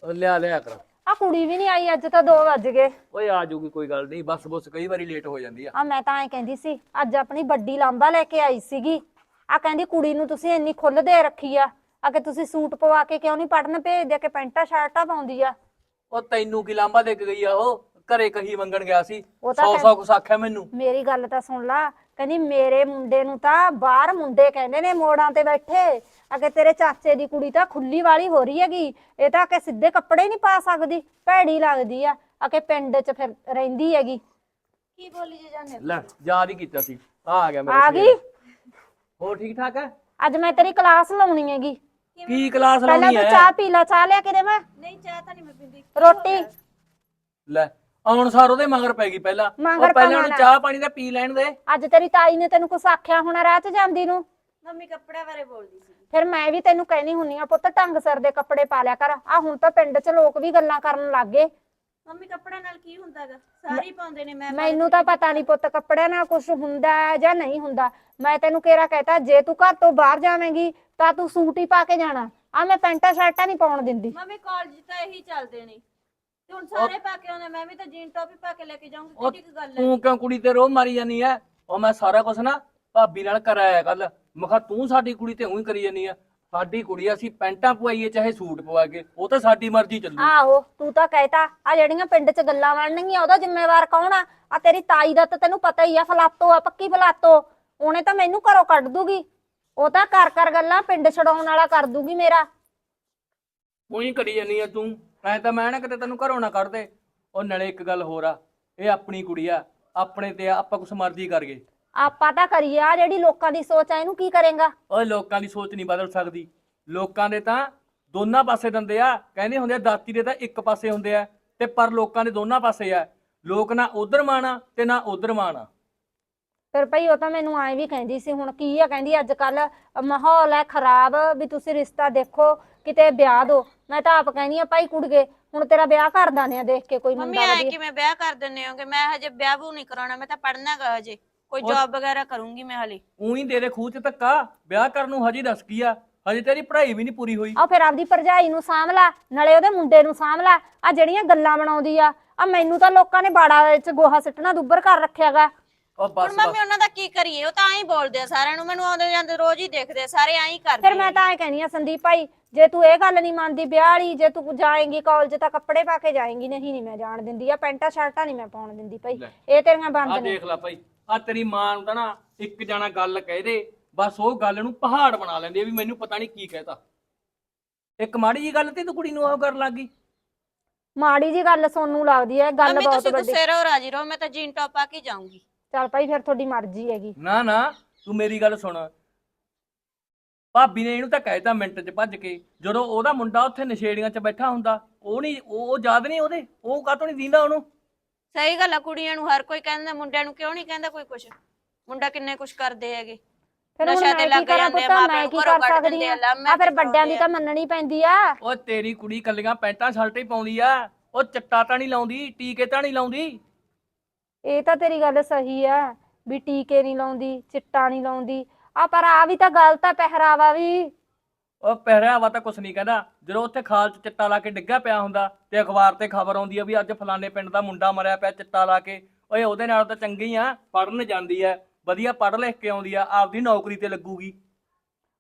ਉਹ ਲਿਆ ਲਿਆ ਕਰ। ਆ ਕੁੜੀ ਵੀ ਨਹੀਂ ਆਈ ਅੱਜ ਤਾਂ 2 ਵੱਜ ਗਏ। ਓਏ ਆ ਜਾਊਗੀ ਕੋਈ ਗੱਲ ਨਹੀਂ ਬੱਸ ਬੁੱਸ ਕਈ ਵਾਰੀ ਲੇਟ ਹੋ ਜਾਂਦੀ ਆ। ਆ ਮੈਂ ਤਾਂ ਐ ਕਹਿੰਦੀ ਸੀ ਅੱਜ ਆਪਣੀ ਵੱਡੀ ਲਾਂਬਾ ਲੈ ਕੇ ਆਈ ਸੀਗੀ। ਆ ਕਹਿੰਦੀ ਕੁੜੀ ਨੂੰ ਤੁਸੀਂ ਇੰਨੀ ਖੁੱਲ ਦੇ ਰੱਖੀ ਆ। ਆ ਕਿ ਤੁਸੀਂ ਸੂਟ ਪਵਾ ਕੇ ਕਿਉਂ ਨਹੀਂ ਪੜਨ ਭੇਜਦੇ ਕਿ ਪੈਂਟਾਂ ਸ਼ਰਟਾਂ ਪਾਉਂਦੀ ਆ? ਉਹ ਤੈਨੂੰ ਕੀ ਲਾਂਬਾ ਦੇ ਕੇ ਗਈ ਆ ਉਹ? ਘਰੇ ਕਹੀ ਮੰਗਣ ਗਿਆ ਸੀ। ਉਹ ਤਾਂ ਸੌ ਸੌ ਕੁਛ ਆਖਿਆ ਮੈਨੂੰ। ਮੇਰੀ ਗੱਲ ਤਾਂ ਸੁਣ ਲਾ ਕਹਿੰਦੀ ਮੇਰੇ ਮੁੰਡੇ ਨੂੰ ਤਾਂ ਬਾਹਰ ਮੁੰਡੇ ਕਹਿੰਦੇ ਨੇ ਮੋੜਾਂ ਤੇ ਬੈਠੇ। ਅਗੇ ਤੇਰੇ ਚਾਚੇ ਦੀ ਕੁੜੀ ਤਾਂ ਖੁੱਲੀ ਵਾਲੀ ਹੋ ਰਹੀ ਹੈਗੀ ਇਹ ਤਾਂ ਕਿ ਸਿੱਧੇ ਕੱਪੜੇ ਨਹੀਂ ਪਾ ਸਕਦੀ ਭੈੜੀ ਲੱਗਦੀ ਆ ਅਕੇ ਪਿੰਡ 'ਚ ਫਿਰ ਰਹਿੰਦੀ ਹੈਗੀ। ਕੀ ਬੋਲੀ ਜੇ ਜਾਂਦੇ ਲੈ ਯਾਦ ਹੀ ਕੀਤਾ ਸੀ। ਆ ਆ ਗਿਆ ਮੇਰੇ ਆ ਗਈ? ਹੋਰ ਠੀਕ ਠਾਕ ਹੈ? ਅੱਜ ਮੈਂ ਤੇਰੀ ਕਲਾਸ ਲਾਉਣੀ ਹੈਗੀ। ਕੀ ਕਲਾਸ ਪਹਿਲਾਂ ਲਾਉਣੀ ਤੂੰ ਹੈ ਚਾਹ ਪੀ ਲੈ ਚਾਹ ਲਿਆ ਕੇ ਦੇਵਾਂ ਨਹੀਂ ਚਾਹ ਤਾਂ ਨਹੀਂ ਮੈਂ ਪੀਂਦੀ। ਰੋਟੀ। ਲੈ ਆਉਣ ਸਾਰ ਉਹਦੇ ਮਗਰ ਪੈ ਗਈ ਪਹਿਲਾਂ। ਮਗਰ ਉਹ ਪਹਿਲਾਂ ਉਹਨੂੰ ਪਾਉਣਾ। ਚਾਹ ਪਾਣੀ ਦਾ ਪੀ ਲੈਣ ਦੇ। ਅੱਜ ਤੇਰੀ ਤਾਈ ਨੇ ਤੈਨੂੰ ਕੁਛ ਆਖਿਆ ਹੋਣਾ ਰਾਹ 'ਚ ਜਾਂਦੀ ਨੂੰ? ਮੰਮੀ ਕੱਪੜਿਆਂ ਬਾਰੇ ਬੋਲਦੀ ਸੀ। ਫਿਰ ਮੈਂ ਵੀ ਤੈਨੂੰ ਕਹਿਣੀ ਹੁੰਨੀ ਆ ਪੁੱਤ ਢੰਗ ਸਿਰ ਦੇ ਕੱਪੜੇ ਪਾ ਲਿਆ ਕਰ। ਆ ਹੁਣ ਤਾਂ ਪਿੰਡ 'ਚ ਲੋਕ ਵੀ ਗੱਲਾਂ ਕਰਨ ਲੱਗ ਗਏ। ਮੰਮੀ ਕੱਪੜਿਆਂ ਨਾਲ ਕੀ ਹੁੰਦਾਗਾ ਸਾਰੇ ਹੀ ਪਾਉਂਦੇ ਨੇ ਮੈਂ ਮੈਨੂੰ ਤਾਂ ਪਤਾ ਨਹੀਂ ਪੁੱਤ ਕੱਪੜਿਆਂ ਨਾਲ ਕੁਝ ਹੁੰਦਾ ਹੈ ਜਾਂ ਨਹੀਂ ਹੁੰਦਾ। ਮੈਂ ਤੈਨੂੰ ਕਿਹੜਾ ਕਹਤਾ ਜੇ ਤੂੰ ਘਰ ਤੋਂ ਬਾਹਰ ਜਾਵੇਂਗੀ ਤਾਂ ਤੂੰ ਸੂਟ ਹੀ ਪਾ ਕੇ ਜਾਣਾ। ਆ ਮੈਂ ਪੈਂਟਾਂ ਸ਼ਰਟਾਂ ਨਹੀਂ ਪਾਉਣ ਦਿੰਦੀ। ਮੰਮੀ ਕਾਲਜ ਤਾਂ ਇਹੀ ਚੱਲਦੇ ਨੇ। ਤੇ ਹੁਣ ਸਾਰੇ ਪਾ ਕੇ ਆਉਂਦੇ ਮੈਂ ਵੀ ਤਾਂ ਜੀਨ ਟੌਪ ਹੀ ਪਾ ਕੇ ਲੈ ਕੇ ਜਾਊਂਗੀ ਉਹ ਕਿਹੜੀ ਕੁ ਗੱਲ ਹੈ ਤੂੰ ਕਿਉਂ ਕੁੜੀ ਤੇ ਰੋਹ ਮਾਰੀ ਜਾਨੀ ਐ ਉਹ ਮੈਂ ਸਾਰਾ ਕੁਝ ਨਾ ਭਾਬੀ ਨਾਲ ਕਰਾਇਆ ਕੱਲ ਮਖਾ ਤੂੰ ਸਾਡੀ ਕੁੜੀ ਤੇ ਉਹੀ ਕਰੀ ਜਾਨੀ ਆ ਸਾਡੀ ਕੁੜੀ ਅਸੀਂ ਪੈਂਟਾਂ ਪਵਾਈਏ ਚਾਹੇ ਸੂਟ ਪਵਾ ਕੇ ਉਹ ਤਾਂ ਸਾਡੀ ਮਰਜ਼ੀ ਚੱਲੂ। ਆਹੋ ਤੂੰ ਤਾਂ ਕਹਿਤਾ ਆ ਜਿਹੜੀਆਂ ਪਿੰਡ 'ਚ ਗੱਲਾਂ ਬਣਨਗੀਆਂ ਉਹਦਾ ਜ਼ਿੰਮੇਵਾਰ ਕੌਣ ਆ? ਆ ਤੇਰੀ ਤਾਈ ਦਾ ਤਾਂ ਤੈਨੂੰ ਪਤਾ ਹੀ ਆ ਫਲਾਤੋ ਆ ਪੱਕੀ ਫਲਾਤੋ। ਉਹਨੇ ਤਾਂ ਮੈਨੂੰ ਘਰੋਂ ਕੱਢ ਦੂਗੀ। ਉਹ ਤਾਂ ਕਰ ਕਰ ਗੱਲਾਂ ਪਿੰਡ ਛਡਾਉਣ ਵਾਲਾ ਕਰ ਦੂਗੀ ਮੇਰਾ। ਉਹੀ ਕਰੀ ਜਾਨੀ ਆ ਤੂੰ। ਐ ਤਾਂ ਮੈਂ ਨਾ ਕਿਤੇ ਤੈਨੂੰ ਘਰੋਂ ਨਾ ਕੱਢ ਦੇ। ਉਹ ਨਾਲੇ ਇੱਕ ਗੱਲ ਹੋਰ ਆ ਇਹ ਆਪਣੀ ਕੁੜੀ ਆ ਆਪਣੇ ਤੇ ਆ, ਆਪਾਂ ਕੁਛ ਮਰਜ਼ੀ ਕਰਗੇ ਆਪਾਂ ਤਾਂ ਕਰੀਏ ਆ ਜਿਹੜੀ ਲੋਕਾਂ ਦੀ ਸੋਚ ਆ ਇਹਨੂੰ ਕੀ ਕਰੇਗਾ? ਓਏ ਲੋਕਾਂ ਦੀ ਸੋਚ ਨਹੀਂ ਬਦਲ ਸਕਦੀ। ਲੋਕਾਂ ਦੇ ਤਾਂ ਦੋਨਾਂ ਪਾਸੇ ਦੰਦੇ ਆ। ਕਹਿੰਦੇ ਹੁੰਦੇ ਆ ਦਾਤੀ ਦੇ ਤਾਂ ਇੱਕ ਪਾਸੇ ਹੁੰਦੇ ਆ ਤੇ ਪਰ ਲੋਕਾਂ ਦੇ ਦੋਨਾਂ ਪਾਸੇ ਆ। ਲੋਕ ਨਾ ਉਧਰ ਮਾਣਾ ਤੇ ਨਾ ਉਧਰ ਮਾਣਾ ਫਿਰ ਭਈ ਉਹ ਤਾਂ ਮੈਨੂੰ ਐਂ ਵੀ ਕਹਿੰਦੀ ਸੀ ਹੁਣ ਕੀ ਆ? ਕਹਿੰਦੀ ਅੱਜ ਕੱਲ ਮਾਹੌਲ ਹੈ ਖਰਾਬ ਵੀ ਤੁਸੀਂ ਰਿਸ਼ਤਾ ਦੇਖੋ ਕਿਤੇ ਵਿਆਹ ਦੋ। ਮੈਂ ਤਾਂ ਆਪ ਕਹਿੰਦੀ ਆ ਭਾਈ ਕੁੜੀਏ ਹੁਣ ਤੇਰਾ ਵਿਆਹ ਕਰ ਦਾਨੇ ਆ ਦੇਖ ਕੇ ਕੋਈ ਮੰਮੀ ਮੁੰਡਾ ਐ ਵਧੀਆ। ਕਿਵੇਂ ਵਿਆਹ ਕਰ ਦਿੰਦੇ ਹੋਗੇ? ਮੈਂ ਹਜੇ ਵਿਆਹ ਵੀ ਨਹੀਂ ਕਰਾਉਣਾ ਮੈਂ ਤਾਂ ਪੜਨਾ ਗਾ ਹਜੇ। ਕੋਈ ਜੌਬ ਵਗੈਰਾ ਕਰੂੰਗੀ ਮੈਂ ਹਲੇ। ਉਹੀ ਤੇਰੇ ਖੂਹ ਚ ਧੱਕਾ ਵਿਆਹ ਕਰਨ ਨੂੰ ਹਜੇ ਦੱਸ ਕੀ ਆ? ਹਜੇ ਤੇਰੀ ਪੜ੍ਹਾਈ ਵੀ ਨਹੀਂ ਪੂਰੀ ਹੋਈ। ਆ ਫਿਰ ਆਪਦੀ ਭਰਜਾਈ ਨੂੰ ਸਾਂਭ ਲੈ ਨਾਲੇ ਉਹਦੇ ਮੁੰਡੇ ਨੂੰ ਸਾਂਭ ਲੈ। ਆ ਜਿਹੜੀਆਂ ਗੱਲਾਂ ਬਣਾਉਂਦੀ ਆ ਆ ਮੈਨੂੰ ਤਾਂ ਲੋਕਾਂ ਨੇ ਬਾੜਾ ਵਿੱਚ ਗੋਹਾ ਸਿੱਟਣਾ ਦੁੱਬਰ ਕਰ ਰੱਖਿਆਗਾ। ਉਹ ਹੁਣ ਬਸ ਮੰਮੀ ਬਸ। ਉਹਨਾਂ ਦਾ ਕੀ ਕਰੀਏ? ਉਹ ਤਾਂ ਐਂ ਹੀ ਬੋਲਦੇ ਆ ਸਾਰਿਆਂ ਨੂੰ ਮੈਨੂੰ ਆਉਂਦੇ ਜਾਂਦੇ ਰੋਜ਼ ਹੀ ਦੇਖਦੇ ਆ ਸਾਰੇ ਐਂ ਹੀ ਕਰਦੇ ਫਿਰ ਮੈਂ ਤਾਂ ਐ ਕਹਿੰਦੀ ਆ ਸੰਦੀਪ ਭਾਈ ਜੇ ਤੂੰ ਇਹ ਗੱਲ ਨਹੀਂ ਮੰਨਦੀ ਵਿਆਹ ਵਾਲੀ ਜੇ ਤੂੰ ਜਾਏਂਗੀ ਕਾਲਜ ਤਾਂ ਕੱਪੜੇ ਪਾ ਕੇ ਜਾਏਂਗੀ ਨਹੀਂ ਨਹੀਂ ਮੈਂ ਜਾਣ ਦਿੰਦੀ ਆ ਪੈਂਟਾਂ ਸ਼ਰਟਾਂ ਨਹੀਂ ਮੈਂ ਪਾਉਣ ਦਿੰਦੀ ਭਾਈ ਲੈ। ਇਹ ਤੇਰੀਆਂ ਆ ਬੰਦ ਨੇ। ਦੇਖ ਲੈ ਭਾਈ ਆ ਤੇਰੀ ਮਾਂ ਨੂੰ ਤਾਂ ਨਾ ਇੱਕ ਜਣਾ ਗੱਲ ਕਹਿ ਦੇ ਬਸ ਉਹ ਗੱਲ ਨੂੰ ਪਹਾੜ ਬਣਾ ਲੈਂਦੀ ਆ ਵੀ ਮੈਨੂੰ ਪਤਾ ਨਹੀਂ ਕੀ ਕਹਿਤਾ। ਇੱਕ ਮਾੜੀ ਜੀ ਗੱਲ ਤੇ ਤੂੰ ਕੁੜੀ ਨੂੰ ਉਹ ਕਰਨ ਲੱਗ ਗਈ। ਮਾੜੀ ਜੀ ਗੱਲ ਸੋਨੂੰ ਲੱਗਦੀ ਐ ਗੱਲ ਮੰਮੀ ਬਹੁਤ ਤੁਸੀਂ ਵੱਡੀ। ਗੁੱਸੇ ਰਹੋ ਰਾਜੀ ਰਹੋ ਮੈਂ ਤਾਂ ਜੀਨ ਟੌਪ ਪਾ ਕੇ ਜਾਊਂਗੀ। ਚੱਲ ਭਾਈ ਫਿਰ ਤੁਹਾਡੀ ਮਰਜ਼ੀ ਹੈਗੀ। ਨਾ ਨਾ ਤੂੰ ਮੇਰੀ ਗੱਲ ਸੁਣ ਭਾਬੀ ਨੇ ਇਹਨੂੰ ਤਾਂ ਕਹਿਤਾ ਮਿੰਟ 'ਚ ਭੱਜ ਕੇ ਜਦੋਂ ਉਹਦਾ ਮੁੰਡਾ ਉੱਥੇ ਨਸ਼ੇੜੀਆਂ 'ਚ ਬੈਠਾ ਹੁੰਦਾ ਉਹ ਨਹੀਂ ਉਹ ਯਾਦ ਨਹੀਂ ਉਹਦੇ? ਉਹ ਕਾਹਤੋਂ ਨਹੀਂ ਦਿੰਦਾ ਉਹਨੂੰ? ਸਹੀ ਗੱਲ ਆ ਕੁੜੀਆਂ ਨੂੰ ਹਰ ਕੋਈ ਕਹਿੰਦਾ ਮੁੰਡਿਆਂ ਨੂੰ ਕਿਉਂ ਨਹੀਂ ਕਹਿੰਦਾ ਕੋਈ ਕੁਛ? ਮੁੰਡਾ ਕਿੰਨੇ ਕੁਛ ਕਰਦੇ ਹੈਗੇ। ਫਿਰ ਹੁਣ ਨਸ਼ਿਆਂ ਤੇ ਮੈਂ ਲੱਗ ਕਰਾਂ ਜਾਂਦੇ ਆ, ਪੁੱਤ ਮਾਪਿਆਂ ਮੈਂ ਨੂੰ ਕੀ ਘਰੋਂ ਕਰ ਕੱਢ ਸਕਦੀ ਦਿੰਦੇ ਆ ਆ, ਲਵ ਆ ਫਿਰ marriage ਵੱਡਿਆਂ ਦੀ ਤਾਂ। ਮੰਨਣੀ ਪੈਂਦੀ ਆ। ਉਹ ਤੇਰੀ ਕੁੜੀ ਕੱਲੀਆਂ ਪੈਂਟਾਂ ਸ਼ਰਟਾਂ ਹੀ ਪਾਉਂਦੀ ਆ ਉਹ ਚੱਟਾ ਤਾਂ ਨਹੀਂ ਲਾਉਂਦੀ ਟੀਕੇ ਤਾਂ ਨਹੀਂ ਲਾਉਂਦੀ। ਇਹ ਤਾਂ ਤੇਰੀ ਗੱਲ ਸਹੀ ਆ ਵੀ ਟੀਕੇ ਨਹੀਂ ਲਾਉਂਦੀ ਚਿੱਟਾ ਨਹੀਂ ਲਾਉਂਦੀ ਆ ਪਰ ਆ ਵੀ ਤਾਂ ਗਲਤ ਆ ਪਹਿਰਾਵਾ ਵੀ। ਉਹ ਪਹਿਰਾਵਾ ਤਾਂ ਕੁਛ ਨਹੀਂ ਕਹਿੰਦਾ। ਜਦੋਂ ਉੱਥੇ ਖਾਲ 'ਚ ਚਿੱਟਾ ਲਾ ਕੇ ਡਿੱਗਾ ਪਿਆ ਹੁੰਦਾ ਤੇ ਅਖਬਾਰ ਤੇ ਖਬਰ ਆਉਂਦੀ ਆ ਵੀ ਅੱਜ ਫਲਾਣੇ ਪਿੰਡ ਦਾ ਮੁੰਡਾ ਮਰਿਆ ਪਿਆ ਚਿੱਟਾ ਲਾ ਕੇ। ਓਏ ਉਹਦੇ ਨਾਲ ਤਾਂ ਚੰਗੀ ਆ ਪੜਨ ਜਾਂਦੀ ਆ ਵਧੀਆ ਪੜ ਲਿਖ ਕੇ ਆਉਂਦੀ ਆ ਆਪਦੀ ਨੌਕਰੀ ਤੇ ਲੱਗੂਗੀ।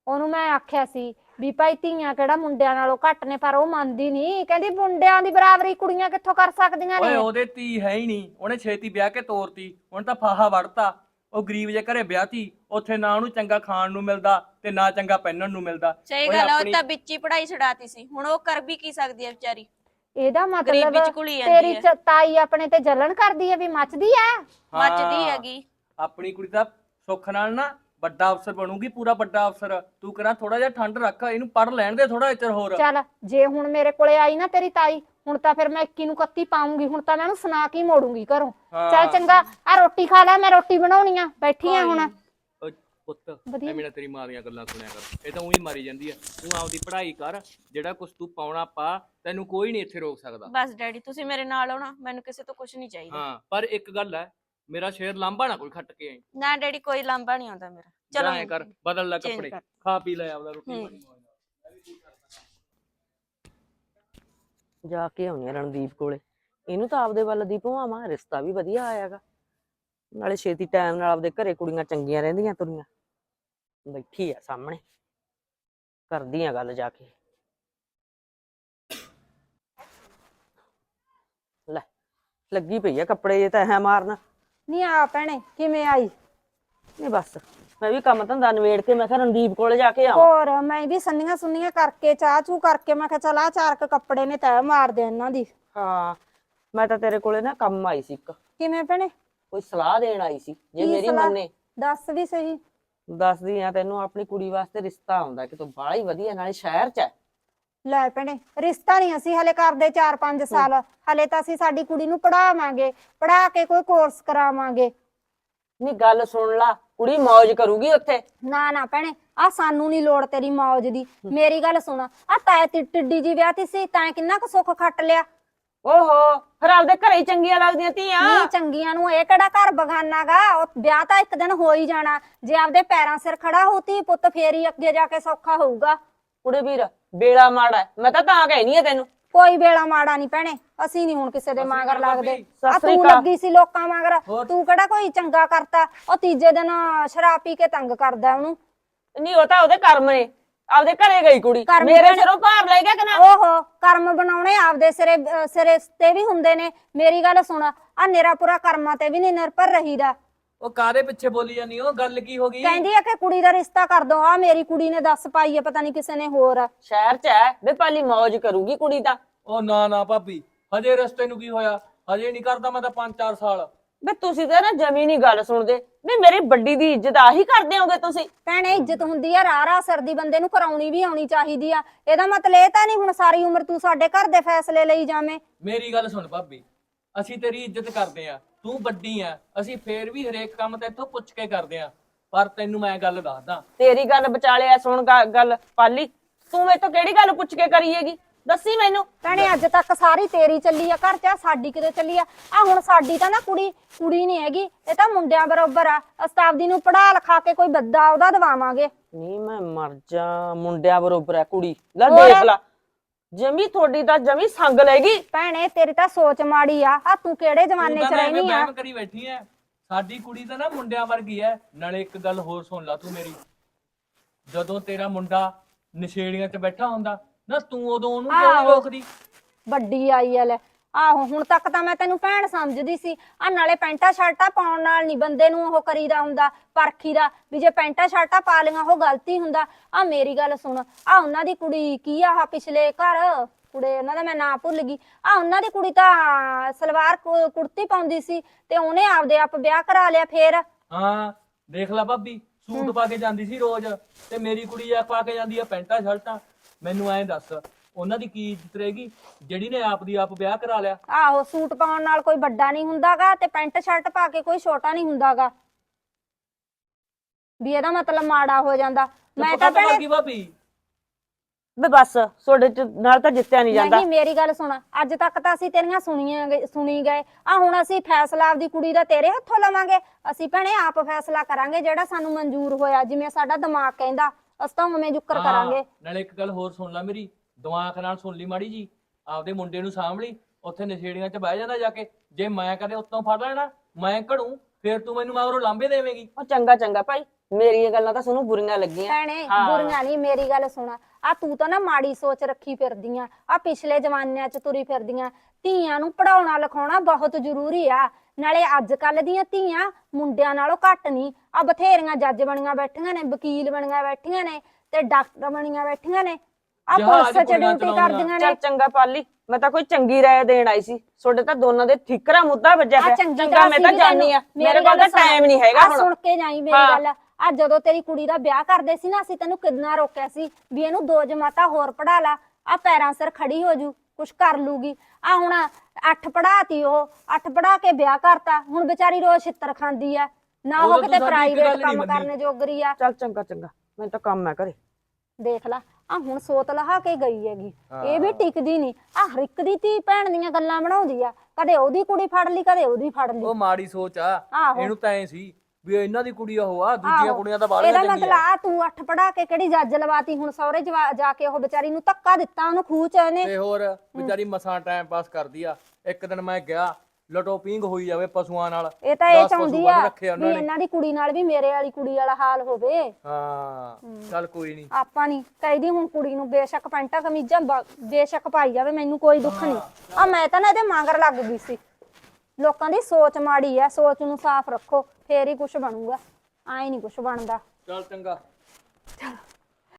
ਉਹਨੂੰ ਮੈਂ ਆਖਿਆ ਸੀ ਵੀ ਭਾਈ ਧੀਆਂ ਕਿਹੜਾ ਮੁੰਡਿਆਂ ਨਾਲੋਂ ਘੱਟ ਨੇ ਪਰ ਉਹ ਮੰਨਦੀ ਨਹੀਂ ਕਹਿੰਦੀ ਮੁੰਡਿਆਂ ਦੀ ਬਰਾਬਰੀ ਕੁੜੀਆਂ ਕਿੱਥੋਂ ਕਰ ਸਕਦੀਆਂ ਓਏ ਨੇ ਉਹਦੇ ਧੀ ਹੈ ਹੀ ਨਹੀਂ। ਉਹਨੇ ਛੇਤੀ ਵਿਆਹ ਕੇ ਤੋਰਤੀ ਹੁਣ ਤਾਂ ਫਾਹਾ ਵੜਤਾ ਉਹ ਗਰੀਬ ਜੇ ਘਰੇ ਵਿਆਹਤੀ ਉੱਥੇ ਨਾ ਉਹਨੂੰ ਚੰਗਾ ਖਾਣ ਨੂੰ ਮਿਲਦਾ ਤੇ ਨਾ ਚੰਗਾ ਪਹਿਨਣ ਨੂੰ ਮਿਲਦਾ ਸਹੀ ਗੱਲ ਆ ਉਹ ਤਾਂ ਵਿੱਚ ਹੀ ਪੜਾਈ ਛਡਾਤੀ ਸੀ ਹੁਣ ਉਹ ਕਰ ਵੀ ਕੀ ਸਕਦੀ ਹੈ ਵਿਚਾਰੀ ਇਹਦਾ ਗਰੀਬੀ ਚ ਮਤਲਬ ਘੁਲੀ ਜਾਂਦੀ ਤੇਰੀ ਹੈ। ਚ- ਤਾਈ ਆਪਣੇ ਤੇ ਜਲਨ ਕਰਦੀ ਹੈ ਵੀ ਮੱਚਦੀ ਆ ਮੱਚਦੀ ਹਾਂ। ਹੈਗੀ ਆਪਣੀ ਕੁੜੀ ਤਾਂ ਸੁੱਖ ਨਾਲ ਨਾ ਵੱਡਾ ਅਫਸਰ ਬਣੂਗੀ ਪੂਰਾ ਵੱਡਾ ਅਫਸਰ। ਤੂੰ ਕਹਿੰਦਾ ਥੋੜਾ ਜਿਹਾ ਠੰਡ ਰੱਖ ਇਹਨੂੰ ਪੜ ਲੈਣ ਦੇ ਥੋੜਾ ਚਿਰ ਹੋਰ। ਚੱਲ ਜੇ ਹੁਣ ਮੇਰੇ ਕੋਲੇ ਆਈ ਨਾ ਤੇਰੀ ਤਾਈ ਹੁਣ ਤਾਂ ਫਿਰ ਮੈਂ 21 ਨੂੰ 31 ਪਾਉਂਗੀ ਹੁਣ ਤਾਂ ਮੈਂ ਉਹਨੂੰ ਸੁਣਾ ਕੇ ਹੀ ਮੋੜੂੰਗੀ ਘਰੋਂ। ਚੱਲ ਚੰਗਾ ਆ ਰੋਟੀ ਖਾ ਲੈ ਮੈਂ ਰੋਟੀ ਬਣਾਉਣੀ ਆ ਬੈਠੀ ਆ ਹੁਣ। ਓਏ ਪੁੱਤ ਵਧੀਆ। ਐਵੇਂ ਨਾ ਤੇਰੀ ਮਾਂ ਦੀਆਂ ਗੱਲਾਂ ਸੁਣਿਆ ਕਰ। ਇਹ ਤਾਂ ਉਹੀ ਮਾਰੀ ਜਾਂਦੀ ਆ। ਤੂੰ ਆਪਦੀ ਪੜ੍ਹਾਈ ਕਰ ਜਿਹੜਾ ਕੁਝ ਤੂੰ ਪਾਉਣਾ ਪਾ ਤੈਨੂੰ ਕੋਈ ਨਹੀਂ ਇੱਥੇ ਰੋਕ ਸਕਦਾ। ਬਸ ਡੈਡੀ ਤੁਸੀਂ ਮੇਰੇ ਨਾਲ ਨਾ ਮੈਨੂੰ ਕਿਸੇ ਤੋਂ ਕੁਝ ਨਹੀਂ ਚਾਹੀਦਾ। ਹਾਂ ਪਰ ਇੱਕ ਗੱਲ ਹੈ ਮੇਰਾ ਸ਼ੇਰ ਲਾਂਬਾ ਨਾ ਕੋਈ ਖੱਟ ਕੇ ਆਈ। ਨਾ ਡੈਡੀ ਕੋਈ ਲਾਂਭਾ ਨਹੀਂ ਆਉਂਦਾ ਮੇਰਾ। ਚਲੋ ਐ ਕਰ ਬਦਲ ਲੈ ਕੱਪੜੇ ਕਰ। ਖਾ ਪੀ ਲੈ ਆਪਦਾ ਰੋਟੀ। ਪਾਣੀ। ਜਾ ਕੇ ਆਉਣੀ ਆ ਰਣਦੀਪ ਕੋਲੇ। ਇਹਨੂੰ ਤਾਂ ਆਪਦੇ ਵੱਲ ਦੀ ਭਵਾਵਾਂ ਰਿਸ਼ਤਾ ਵੀ ਵਧੀਆ ਆਇਆਗਾ। ਨਾਲੇ ਛੇਤੀ ਟਾਈਮ ਨਾਲ ਆਪਦੇ ਘਰੇ ਕੁੜੀਆਂ ਚੰਗੀਆਂ ਰਹਿੰਦੀਆਂ ਤੁਰੀਆਂ। ਬੈਠੀ ਆ ਸਾਹਮਣੇ। ਕਰਦੀ ਆ ਗੱਲ ਜਾ ਕੇ। ਲੈ ਲੱਗੀ ਪਈ ਆ ਕੱਪੜੇ ਜੇ ਤਾਂ ਹੈ ਮਾਰਨ। ਨਹੀਂ ਆ ਭੈਣੇ ਕਿਵੇਂ ਆਈ? ਨਹੀਂ ਬਸ। ਮੈਂ ਵੀ ਕੰਮ ਧੰਦਾ ਨਵੇੜ ਕੇ ਮੈਂ ਕਿਹਾ ਰਣਦੀਪ ਕੋਲੇ ਜਾ ਕੇ ਆਵਾਂ। ਹੋਰ ਮੈਂ ਵੀ ਸੰਨੀਆਂ ਸੁੰਨੀਆਂ ਕਰਕੇ ਚਾਹ ਚੂ ਕਰਕੇ ਮੈਂ ਕਿਹਾ ਚਲ ਆ ਚਾਰ ਕੁ ਕੱਪੜੇ ਨੇ ਤੈ ਮਾਰ ਦੇ ਇਹਨਾਂ ਦੀ। ਹਾਂ ਮੈਂ ਤਾਂ ਤੇਰੇ ਕੋਲੇ ਨਾ ਕੰਮ ਆਈ ਸੀ ਇੱਕ। ਕਿਵੇਂ ਭੈਣੇ? ਕੋਈ ਸਲਾਹ ਦੇਣ ਆਈ ਸੀ ਜੇ ਕੀ ਮੇਰੀ ਸਲਾਹ? ਮੰਨੇ। ਦੱਸ ਵੀ ਸਹੀ। ਦੱਸਦੀ ਆ ਤੈਨੂੰ ਆਪਣੀ ਕੁੜੀ ਵਾਸਤੇ ਰਿਸ਼ਤਾ ਆਉਂਦਾ ਕਿ ਤੂੰ ਬਾਹਲਾ ਹੀ ਵਧੀਆ ਨਾਲੇ ਸ਼ਹਿਰ 'ਚ ਹੈ ਲੈ ਭੈਣੇ ਰਿਸ਼ਤਾ ਨਹੀਂ ਅਸੀਂ ਹਲੇ ਕਰਦੇ 4-5 ਸਾਲ ਹਲੇ ਤਾਂ ਅਸੀਂ ਸਾਡੀ ਕੁੜੀ ਨੂੰ ਪੜਾਵਾਂਗੇ ਪੜਾ ਕੇ ਕੋਈ ਕੋਰਸ ਕਰਾਵਾਂਗੇ। ਨਹੀਂ ਗੱਲ ਸੁਣ ਲਾ ਕੁੜੀ ਮौज ਕਰੂਗੀ ਉੱਥੇ। ਨਾ ਨਾ ਭੈਣੇ ਆ ਸਾਨੂੰ ਨਹੀਂ ਲੋੜ ਤੇਰੀ ਮੌਜ ਦੀ। ਮੇਰੀ ਗੱਲ ਸੁਣ ਆ ਤੈ ਤੀ ਟਿੱਡੀ ਜੀ ਵਿਆਹਤੀ ਸੀ ਤੈਂ ਕਿੰਨਾ ਕੁ ਸੁੱਖ ਖੱਟ ਲਿਆ। ਓਹੋ ਫਿਰ ਆਪਦੇ ਘਰੇ ਹੀ ਚੰਗੀਆਂ ਲੱਗਦੀਆਂ ਧੀਆਂ। ਨਹੀਂ ਚੰਗੀਆਂ ਨੂੰ ਇਹ ਕਿਹੜਾ ਘਰ ਬਗਾਨਾਗਾ ਉਹ ਵਿਆਹ ਤਾਂ ਇੱਕ ਦਿਨ ਹੋ ਹੀ ਜਾਣਾ। ਜੇ ਆਪਦੇ ਪੈਰਾਂ ਸਿਰ ਖੜਾ ਹੋਤੀ ਪੁੱਤ ਫੇਰ ਹੀ ਅੱਗੇ ਜਾ ਕੇ ਸੌਖਾ ਹੋਊਗਾ। ਕੁੜੇ ਵੀਰ ਬੇੜਾ ਮਾੜਾ ਹੈ। ਮੈਂ ਤਾਂ ਤਾਂ ਕਹਿਨੀ ਆ ਤੈਨੂੰ। ਕੋਈ ਵੇਲਾ ਮਾੜਾ ਨਹੀਂ ਭੈਣੇ ਅਸੀਂ ਨਹੀਂ ਹੁਣ ਕਿਸੇ ਦੇ ਮਾਂਗਰ ਲੱਗਦੇ। ਆ ਤੂੰ। ਲੱਗੀ ਸੀ ਲੋਕਾਂ ਮਾਂਗਰ ਤੂੰ ਕਿਹੜਾ ਕੋਈ ਚੰਗਾ ਕਰਤਾ? ਉਹ ਤੀਜੇ ਦਿਨ ਸ਼ਰਾਬ ਪੀ ਕੇ ਤੰਗ ਕਰਦਾ ਉਹਨੂੰ। ਨਹੀਂ ਉਹ ਤਾਂ ਉਹਦੇ ਕਰਮ ਨੇ। ਆਪਦੇ ਘਰੇ ਗਈ ਕੁੜੀ। ਮੇਰੇ ਸਿਰੋਂ ਭਾਰ ਲੈ ਗਿਆ ਕਿ ਨਾ? ਓਹੋ ਕਰਮ ਬਣਾਉਣੇ ਆਪਦੇ ਸਿਰੇ ਸਿਰੇ ਤੇ ਵੀ ਹੁੰਦੇ ਨੇ। ਮੇਰੀ ਗੱਲ ਸੁਣ ਆ ਨੇਰਾ ਪੂਰਾ ਕਰਮਾਂ ਤੇ ਵੀ ਨਹੀਂ ਨਿਰਭਰ ਰਹੀਦਾ। ਉਹ ਕਾਦੇ ਪਿੱਛੇ ਬੋਲੀ ਜਾਂਦੀ ਉਹ ਗੱਲ ਕੀ ਹੋ ਗਈ? ਕਹਿੰਦੀ ਆ ਕਿ ਕੁੜੀ ਦਾ ਰਿਸ਼ਤਾ ਕਰ ਦੋ। ਆ ਮੇਰੀ ਕੁੜੀ ਨੇ ਦੱਸ ਪਾਈ ਆ ਪਤਾ ਨਹੀਂ ਕਿਸੇ ਨੇ ਹੋਰ। ਸ਼ਹਿਰ 'ਚ ਹੈ? ਵੇ ਪਾਲੀ ਮौज ਕਰੂਗੀ ਕੁੜੀ ਤਾਂ। ਉਹ ਨਾ ਨਾ ਭਾਬੀ ਹਜੇ ਰਸਤੇ ਨੂੰ ਕੀ ਹੋਇਆ? ਹਜੇ ਨਹੀਂ ਕਰਦਾ ਮੈਂ ਤਾਂ 5-4 ਸਾਲ। ਵੇ ਤੁਸੀਂ ਤਾਂ ਨਾ ਜਮੀ ਨਹੀਂ ਗੱਲ ਸੁਣਦੇ। ਵੇ ਮੇਰੀ ਵੱਡੀ ਦੀ ਇੱਜ਼ਤ ਆਹੀ ਕਰਦੇ ਹੋਗੇ ਤੁਸੀਂ। ਭੈਣੇ ਇੱਜ਼ਤ ਹੁੰਦੀ ਆ ਰਾਹ ਰਾਹ ਸਰਦੀ ਬੰਦੇ ਨੂੰ ਕਰਾਉਣੀ ਵੀ ਆਉਣੀ ਚਾਹੀਦੀ ਆ। ਇਹਦਾ ਮਤਲਬ ਇਹ ਤਾਂ ਨਹੀਂ ਹੁਣ ਸਾਰੀ ਉਮਰ ਤੂੰ ਸਾਡੇ ਘਰ ਦੇ ਫੈਸਲੇ ਲਈ ਜਾਵੇਂ। ਮੇਰੀ ਗੱਲ ਸੁਣ ਭਾਬੀ ਅਸੀਂ ਤੇਰੀ ਇੱਜ਼ਤ ਕਰਦੇ ਆ। ਤੂੰ ਵੱਡੀ ਆ ਅਸੀਂ ਫੇਰ ਵੀ ਹਰੇਕ ਕੰਮ ਤੇ ਇੱਥੋਂ ਪੁੱਛ ਕੇ ਕਰਦੇ ਆ। ਪਰ ਤੈਨੂੰ ਮੈਂ ਗੱਲ ਦੱਸਦਾ। ਤੇਰੀ ਗੱਲ ਵਿਚਾਲੇ ਆ ਸੁਣ ਗ- ਗੱਲ ਪਾਲੀ। ਤੂੰ ਮੇਰੇ ਤੋਂ ਕਿਹੜੀ ਗੱਲ ਪੁੱਛ ਕੇ ਕਰੀ ਹੈਗੀ? ਦੱਸੀ ਮੈਨੂੰ। ਭੈਣੇ ਅੱਜ ਤੱਕ ਸਾਰੀ ਤੇਰੀ ਚੱਲੀ ਆ ਘਰ ਚ ਆਹ ਸਾਡੀ ਕਿਤੇ ਚੱਲੀ ਆ। ਆ ਹੁਣ ਸਾਡੀ ਤਾਂ ਨਾ ਕੁੜੀ ਕੁੜੀ ਨਹੀਂ ਹੈਗੀ। ਇਹ ਤਾਂ ਮੁੰਡਿਆਂ ਬਰੋਬਰ ਆ। ਅਸਤਾਬਦੀ ਨੂੰ ਪੜਾ ਲਿਖਾ ਕੇ ਕੋਈ ਬੱਦਾ ਉਹਦਾ ਦਵਾਵਾਂਗੇ। ਨਹੀਂ ਮੈਂ ਮਰ ਜਾ ਮੁੰਡਿਆਂ ਬਰੋਬਰ ਹੈ ਕੁੜੀ। ਲੈ ਹੋਰ? ਦੇਖ ਲਾ। ਜਮੀ ਤੁਹਾਡੀ ਤਾਂ ਜਮੀ ਸੰਗ ਲੈਗੀ ਭੈਣੇ ਤੇਰੀ ਤਾਂ ਸੋਚ ਮਾੜੀ ਆ। ਆ ਤੂੰ ਕਿਹੜੇ ਜ਼ਮਾਨੇ ਚ ਰਹਿਨੀ ਆ? ਵਹਿਮ ਕਰੀ ਬੈਠੀ ਐ। ਸਾਡੀ ਕੁੜੀ ਤਾਂ ਨਾ ਮੁੰਡਿਆਂ ਵਰਗੀ ਐ। ਨਾਲੇ ਇੱਕ ਗੱਲ ਹੋਰ ਸੁਣ ਲਾ ਤੂੰ ਮੇਰੀ। ਜਦੋਂ ਤੇਰਾ ਮੁੰਡਾ ਨਸ਼ੇੜੀਆਂ 'ਚ ਬੈਠਾ ਹੁੰਦਾ ਨਾ ਤੂੰ ਉਦੋਂ ਉਹਨੂੰ ਕਿਉਂ ਆਹੋ। ਰੋਕਦੀ? ਵੱਡੀ ਆਈ ਆ ਲੈ। ਆਹੋ ਹੁਣ ਤੱਕ ਤਾਂ ਮੈਂ ਤੈਨੂੰ ਭੈਣ ਸਮਝਦੀ ਸੀ। ਆ ਨਾਲੇ ਪੈਂਟਾ ਸ਼ਰਟਾਂ ਪਾਉਣ ਨਾਲ ਨਹੀਂ ਬੰਦੇ ਨੂੰ ਉਹ ਕਰੀਦਾ ਹੁੰਦਾ ਪਰਖੀਦਾ ਵੀ ਜੇ ਪੈਂਟਾ ਸ਼ਰਟਾਂ ਪਾ ਲਈਆਂ ਉਹ ਗਲਤੀ ਹੁੰਦਾ। ਆ ਮੇਰੀ ਗੱਲ ਸੁਣ ਆ ਉਹਨਾਂ ਦੀ ਕੁੜੀ ਕੀ ਆ ਆਹ ਪਿਛਲੇ ਘਰ? ਕੁੜੇ ਉਹਨਾਂ ਦਾ ਮੈਂ ਨਾਂ ਭੁੱਲ ਗਈ। ਆ ਉਹਨਾਂ ਦੀ ਕੁੜੀ ਤਾਂ ਸਲਵਾਰ ਕੁ- ਕੁੜਤੀ ਪਾਉਂਦੀ ਸੀ ਤੇ ਉਹਨੇ ਆਪਦੇ ਆਪ ਵਿਆਹ ਕਰਾ ਲਿਆ ਫੇਰ। ਹਾਂ ਦੇਖ ਲੈ ਭਾਬੀ ਸੂਟ ਪਾ ਕੇ ਜਾਂਦੀ ਸੀ ਰੋਜ਼ ਤੇ ਮੇਰੀ ਕੁੜੀ ਆ ਪਾ ਕੇ ਜਾਂਦੀ ਆ ਪੈਂਟਾਂ ਸ਼ਰਟਾਂ। ਮੈਨੂੰ ਐਂ ਦੱਸ ਉਹਨਾਂ ਦੀ ਕੀ ਇੱਜ਼ਤ ਰਹੇਗੀ? ਜਿਹੜੀ ਨੇ ਆਪ ਦੀ ਆਪ ਵਿਆਹ ਕਰਾ ਲਿਆ। ਆਹੋ ਸੂਟ ਪਾਉਣ ਨਾਲ ਕੋਈ ਵੱਡਾ ਨਹੀਂ ਹੁੰਦਾਗਾ ਤੇ ਪੈਂਟ ਸ਼ਰਟ ਪਾ ਕੇ ਕੋਈ ਛੋਟਾ ਨਹੀਂ ਹੁੰਦਾਗਾ। ਵੀ ਇਹਦਾ ਮਤਲਬ ਮਾੜਾ ਹੋ ਜਾਂਦਾ। ਮੈਂ ਤਾਂ ਭੈਣੇ ਕੀ ਭਾਬੀ। ਵੇ ਬਸ ਤੁਹਾਡੇ ਚ ਨਾਲ ਤਾਂ ਜਿੱਤਿਆ ਨਹੀਂ ਜਾਂਦਾ। ਨਹੀਂ ਮੇਰੀ ਗੱਲ ਸੁਣ ਅੱਜ ਤੱਕ ਤਾਂ ਅਸੀਂ ਤੇਰੀਆਂ ਸੁਣੀਆਂ ਗਏ- ਸੁਣੀ ਗਏ। ਆ ਹੁਣ ਅਸੀਂ ਫੈਸਲਾ ਆਪਦੀ ਕੁੜੀ ਦਾ ਤੇਰੇ ਹੱਥੋਂ ਲਵਾਂਗੇ। ਅਸੀਂ ਭੈਣੇ ਆਪ ਫੈਸਲਾ ਕਰਾਂਗੇ ਜਿਹੜਾ ਸਾਨੂੰ ਮਨਜ਼ੂਰ ਹੋਇਆ ਜਿਵੇਂ ਸਾਡਾ ਦਿਮਾਗ ਕਹਿੰਦਾ ਅਸੀਂ ਤਾਂ ਉਵੇਂ ਜੁੱਕਰ ਹਾਂ, ਕਰਾਂਗੇ। ਨਾਲੇ ਇੱਕ ਗੱਲ ਹੋਰ ਸੁਣ ਲੈ ਮੇਰੀ। ਦਿਮਾਗ ਨਾਲ ਸੁਣ ਲਈ ਮਾੜੀ ਜੀ ਆਪਦੇ ਮੁੰਡੇ ਨੂੰ ਸਾਂਭ ਲਈ ਉੱਥੇ ਨਸ਼ੇੜੀਆਂ 'ਚ ਬਹਿ ਜਾਂਦਾ ਜਾ ਕੇ ਜੇ ਮੈਂ ਕਦੇ ਉੱਤੋਂ ਫੜ ਲੈਣਾ ਮੈਂ ਘੜੂ ਫੇਰ ਤੂੰ ਮੈਨੂੰ ਮਗਰੋਂ ਲਾਂਬੇ ਦੇਵੇਂਗੀ। ਉਹ ਚੰਗਾ ਚੰਗਾ ਭਾਈ ਮੇਰੀ ਇਹ ਗੱਲਾਂ ਤਾਂ ਤੁਹਾਨੂੰ ਬੁਰੀਆਂ ਲੱਗੀਆਂ। ਭੈਣੇ ਹਾਂ। ਬੁਰੀਆਂ ਨਹੀਂ ਮੇਰੀ ਗੱਲ ਸੁਣ। ਆ ਤੂੰ ਤਾਂ ਨਾ ਮਾੜੀ ਸੋਚ ਰੱਖੀ ਫਿਰਦੀਆਂ ਆ ਪਿਛਲੇ ਜ਼ਮਾਨਿਆਂ 'ਚ ਤੁਰੀ ਫਿਰਦੀਆਂ। ਧੀਆਂ ਨੂੰ ਪੜਾਉਣਾ ਲਿਖਾਉਣਾ ਬਹੁਤ ਜ਼ਰੂਰੀ ਆ। ਨਾਲੇ ਅੱਜ ਕੱਲ ਦੀਆਂ ਧੀਆਂ ਮੁੰਡਿਆਂ ਨਾਲੋਂ ਘੱਟ ਨਹੀਂ। ਆ ਬਥੇਰੀਆਂ ਜੱਜ ਬਣੀਆਂ ਬੈਠੀਆਂ ਨੇ ਵਕੀਲ ਬਣੀਆਂ ਬੈਠੀਆਂ ਨੇ ਤੇ ਡਾਕਟਰ ਬਣੀਆਂ ਬੈਠੀਆਂ ਨੇ। ਆ ਪੁਲਿਸ 'ਚ ਡਿਊਟੀ। ਕਰਦੀਆਂ ਚੱਲ ਨੇ ਚੰਗਾ ਪਾਲੀ ਮੈਂ ਤਾਂ ਕੋਈ ਚੰਗੀ ਰਾਏ ਦੇਣ ਆਈ ਸੀ। ਤੁਹਾਡੇ ਤਾਂ ਦੋਨਾਂ ਦੇ ਠਿਕਰਾ ਮੁੱਦਾ ਵੱਜਿਆ ਪਿਆ। ਚੰਗੀ ਮੈਂ ਤਾਂ ਜਾਣੀ ਆ। ਮੇਰੀ ਕੋਲ ਤਾਂ। ਟਾਈਮ ਨਹੀਂ ਹੈਗਾ ਹੁਣ। ਸੁਣ ਕੇ ਜਾਈ ਮੇਰੀ। ਗੱਲ। ਆ ਜਦੋਂ ਤੇਰੀ ਕੁੜੀ ਦਾ ਵਿਆਹ ਕਰਦੇ ਸੀ ਨਾ ਅਸੀਂ ਤੈਨੂੰ ਕਿੰਨਾ ਰੋਕਿਆ ਸੀ ਵੀ ਇਹਨੂੰ ਦੋ ਜਮਾਤਾਂ ਹੋਰ ਪੜਾ ਲਾ। ਆ ਪੈਰਾਂ ਸਿਰ ਖੜੀ ਹੋ ਜੂ ਕੁਛ ਕਰ ਲੂਗੀ। ਆ ਹੁਣ ਅੱਠ ਪੜਾਤੀ ਉਹ ਅੱਠ ਪੜਾ ਕੇ ਵਿਆਹ ਕਰਤਾ। ਹੁਣ ਵਿਚਾਰੀ ਰੋਜ਼ ਛਿੱਤਰ ਖਾਂਦੀ ਆ। ਨਾ ਉਹ ਕਿਤੇ ਪ੍ਰਾਈਵੇਟ ਕੰਮ। ਕਰਨੇ ਜੋਗਰੀ ਆ। ਚੱਲ ਚੰਗਾ ਚੰਗਾ। ਮੈਨੂੰ ਤਾਂ ਕੰਮ ਹੈ ਘਰੇ। ਦੇਖ ਲਾ ਆ ਹੁਣ ਸੋਤ ਲਹਾ ਕੇ ਗਈ ਹੈਗੀ। ਇਹ ਵੀ ਟਿਕਦੀ ਨਹੀਂ। ਆ ਹਰ ਇੱਕ ਦੀ ਧੀ ਭੈਣ ਦੀਆਂ ਗੱਲਾਂ ਬਣਾਉਂਦੀ ਆ। ਕਦੇ ਉਹਦੀ ਕੁੜੀ ਫੜ ਲਈ ਕਦੇ ਉਹਦੀ ਫੜ ਲਈ। ਉਹ ਮਾੜੀ ਸੋਚ ਆ। ਆਹੋ। ਇਹਨੂੰ ਤਾਂ ਐ ਸੀ ਵੀ ਇਹਨਾਂ ਦੀ ਕੁੜੀ ਉਹ ਆ ਦੂਜੀਆਂ ਆਹੋ। ਕੁੜੀਆਂ ਤਾਂ ਬਾਹਲੀਆਂ ਇਹਦਾ ਚੰਗੀਆਂ। ਮਤਲਬ ਆ ਤੂੰ ਅੱਠ ਪੜਾ ਕੇ ਕਿਹੜੀ ਜੱਜ ਲਵਾਤੀ? ਹੁਣ ਸਹੁਰੇ ਜਵਾ- ਜਾ ਕੇ ਉਹ ਵਿਚਾਰੀ ਨੂੰ ਧੱਕਾ ਦਿੱਤਾ ਉਹਨੂੰ ਖੂਹ ਚ ਇਹਨੇ। ਤੇ ਹੋਰ ਵਿਚਾਰੀ ਮਸਾਂ ਟਾਈਮ ਪਾਸ ਕਰਦੀ ਆ। ਇੱਕ ਦਿਨ ਮੈਂ ਗਿਆ ਲਟੋ ਪਿੰਗ ਹੋਈ ਜਾਵੇ ਪਸ਼ੂਆਂ ਨਾਲ। ਇਹ ਤਾਂ ਇਹ ਦਸ ਚਾਹੁੰਦੀ ਆ ਵੀ ਉਹਨਾਂ ਨੇ। ਇਹਨਾਂ ਦੀ ਕੁੜੀ ਨਾਲ ਵੀ ਮੇਰੇ ਵਾਲੀ ਕੁੜੀ ਵਾਲਾ ਹਾਲ ਹੋਵੇ। ਹਾਂ ਚੱਲ ਕੋਈ ਨਹੀਂ ਆਪਾਂ ਨਹੀਂ ਕਹਿੰਦੀ ਹੁਣ ਕੁੜੀ ਨੂੰ ਬੇਸ਼ੱਕ ਪੈਂਟਾ ਕਮੀਜ਼ਾਂ ਬ- ਬੇਸ਼ੱਕ ਪਾਈ ਜਾਵੇ ਮੈਨੂੰ ਕੋਈ ਦੁੱਖ ਨਹੀਂ ਆ ਮੈਂ ਤਾਂ ਨਾ ਇਹਦੇ ਮਗਰ ਲੱਗ ਗਈ ਸੀ। ਲੋਕਾਂ ਦੀ ਸੋਚ ਮਾੜੀ ਆ ਸੋਚ ਨੂੰ ਸਾਫ਼ ਰੱਖੋ ਫੇਰ ਹੀ ਕੁਝ ਬਣੂਗਾ। ਆਏ ਨਹੀਂ ਕੁਝ ਬਣਦਾ। ਚੱਲ ਚੰਗਾ।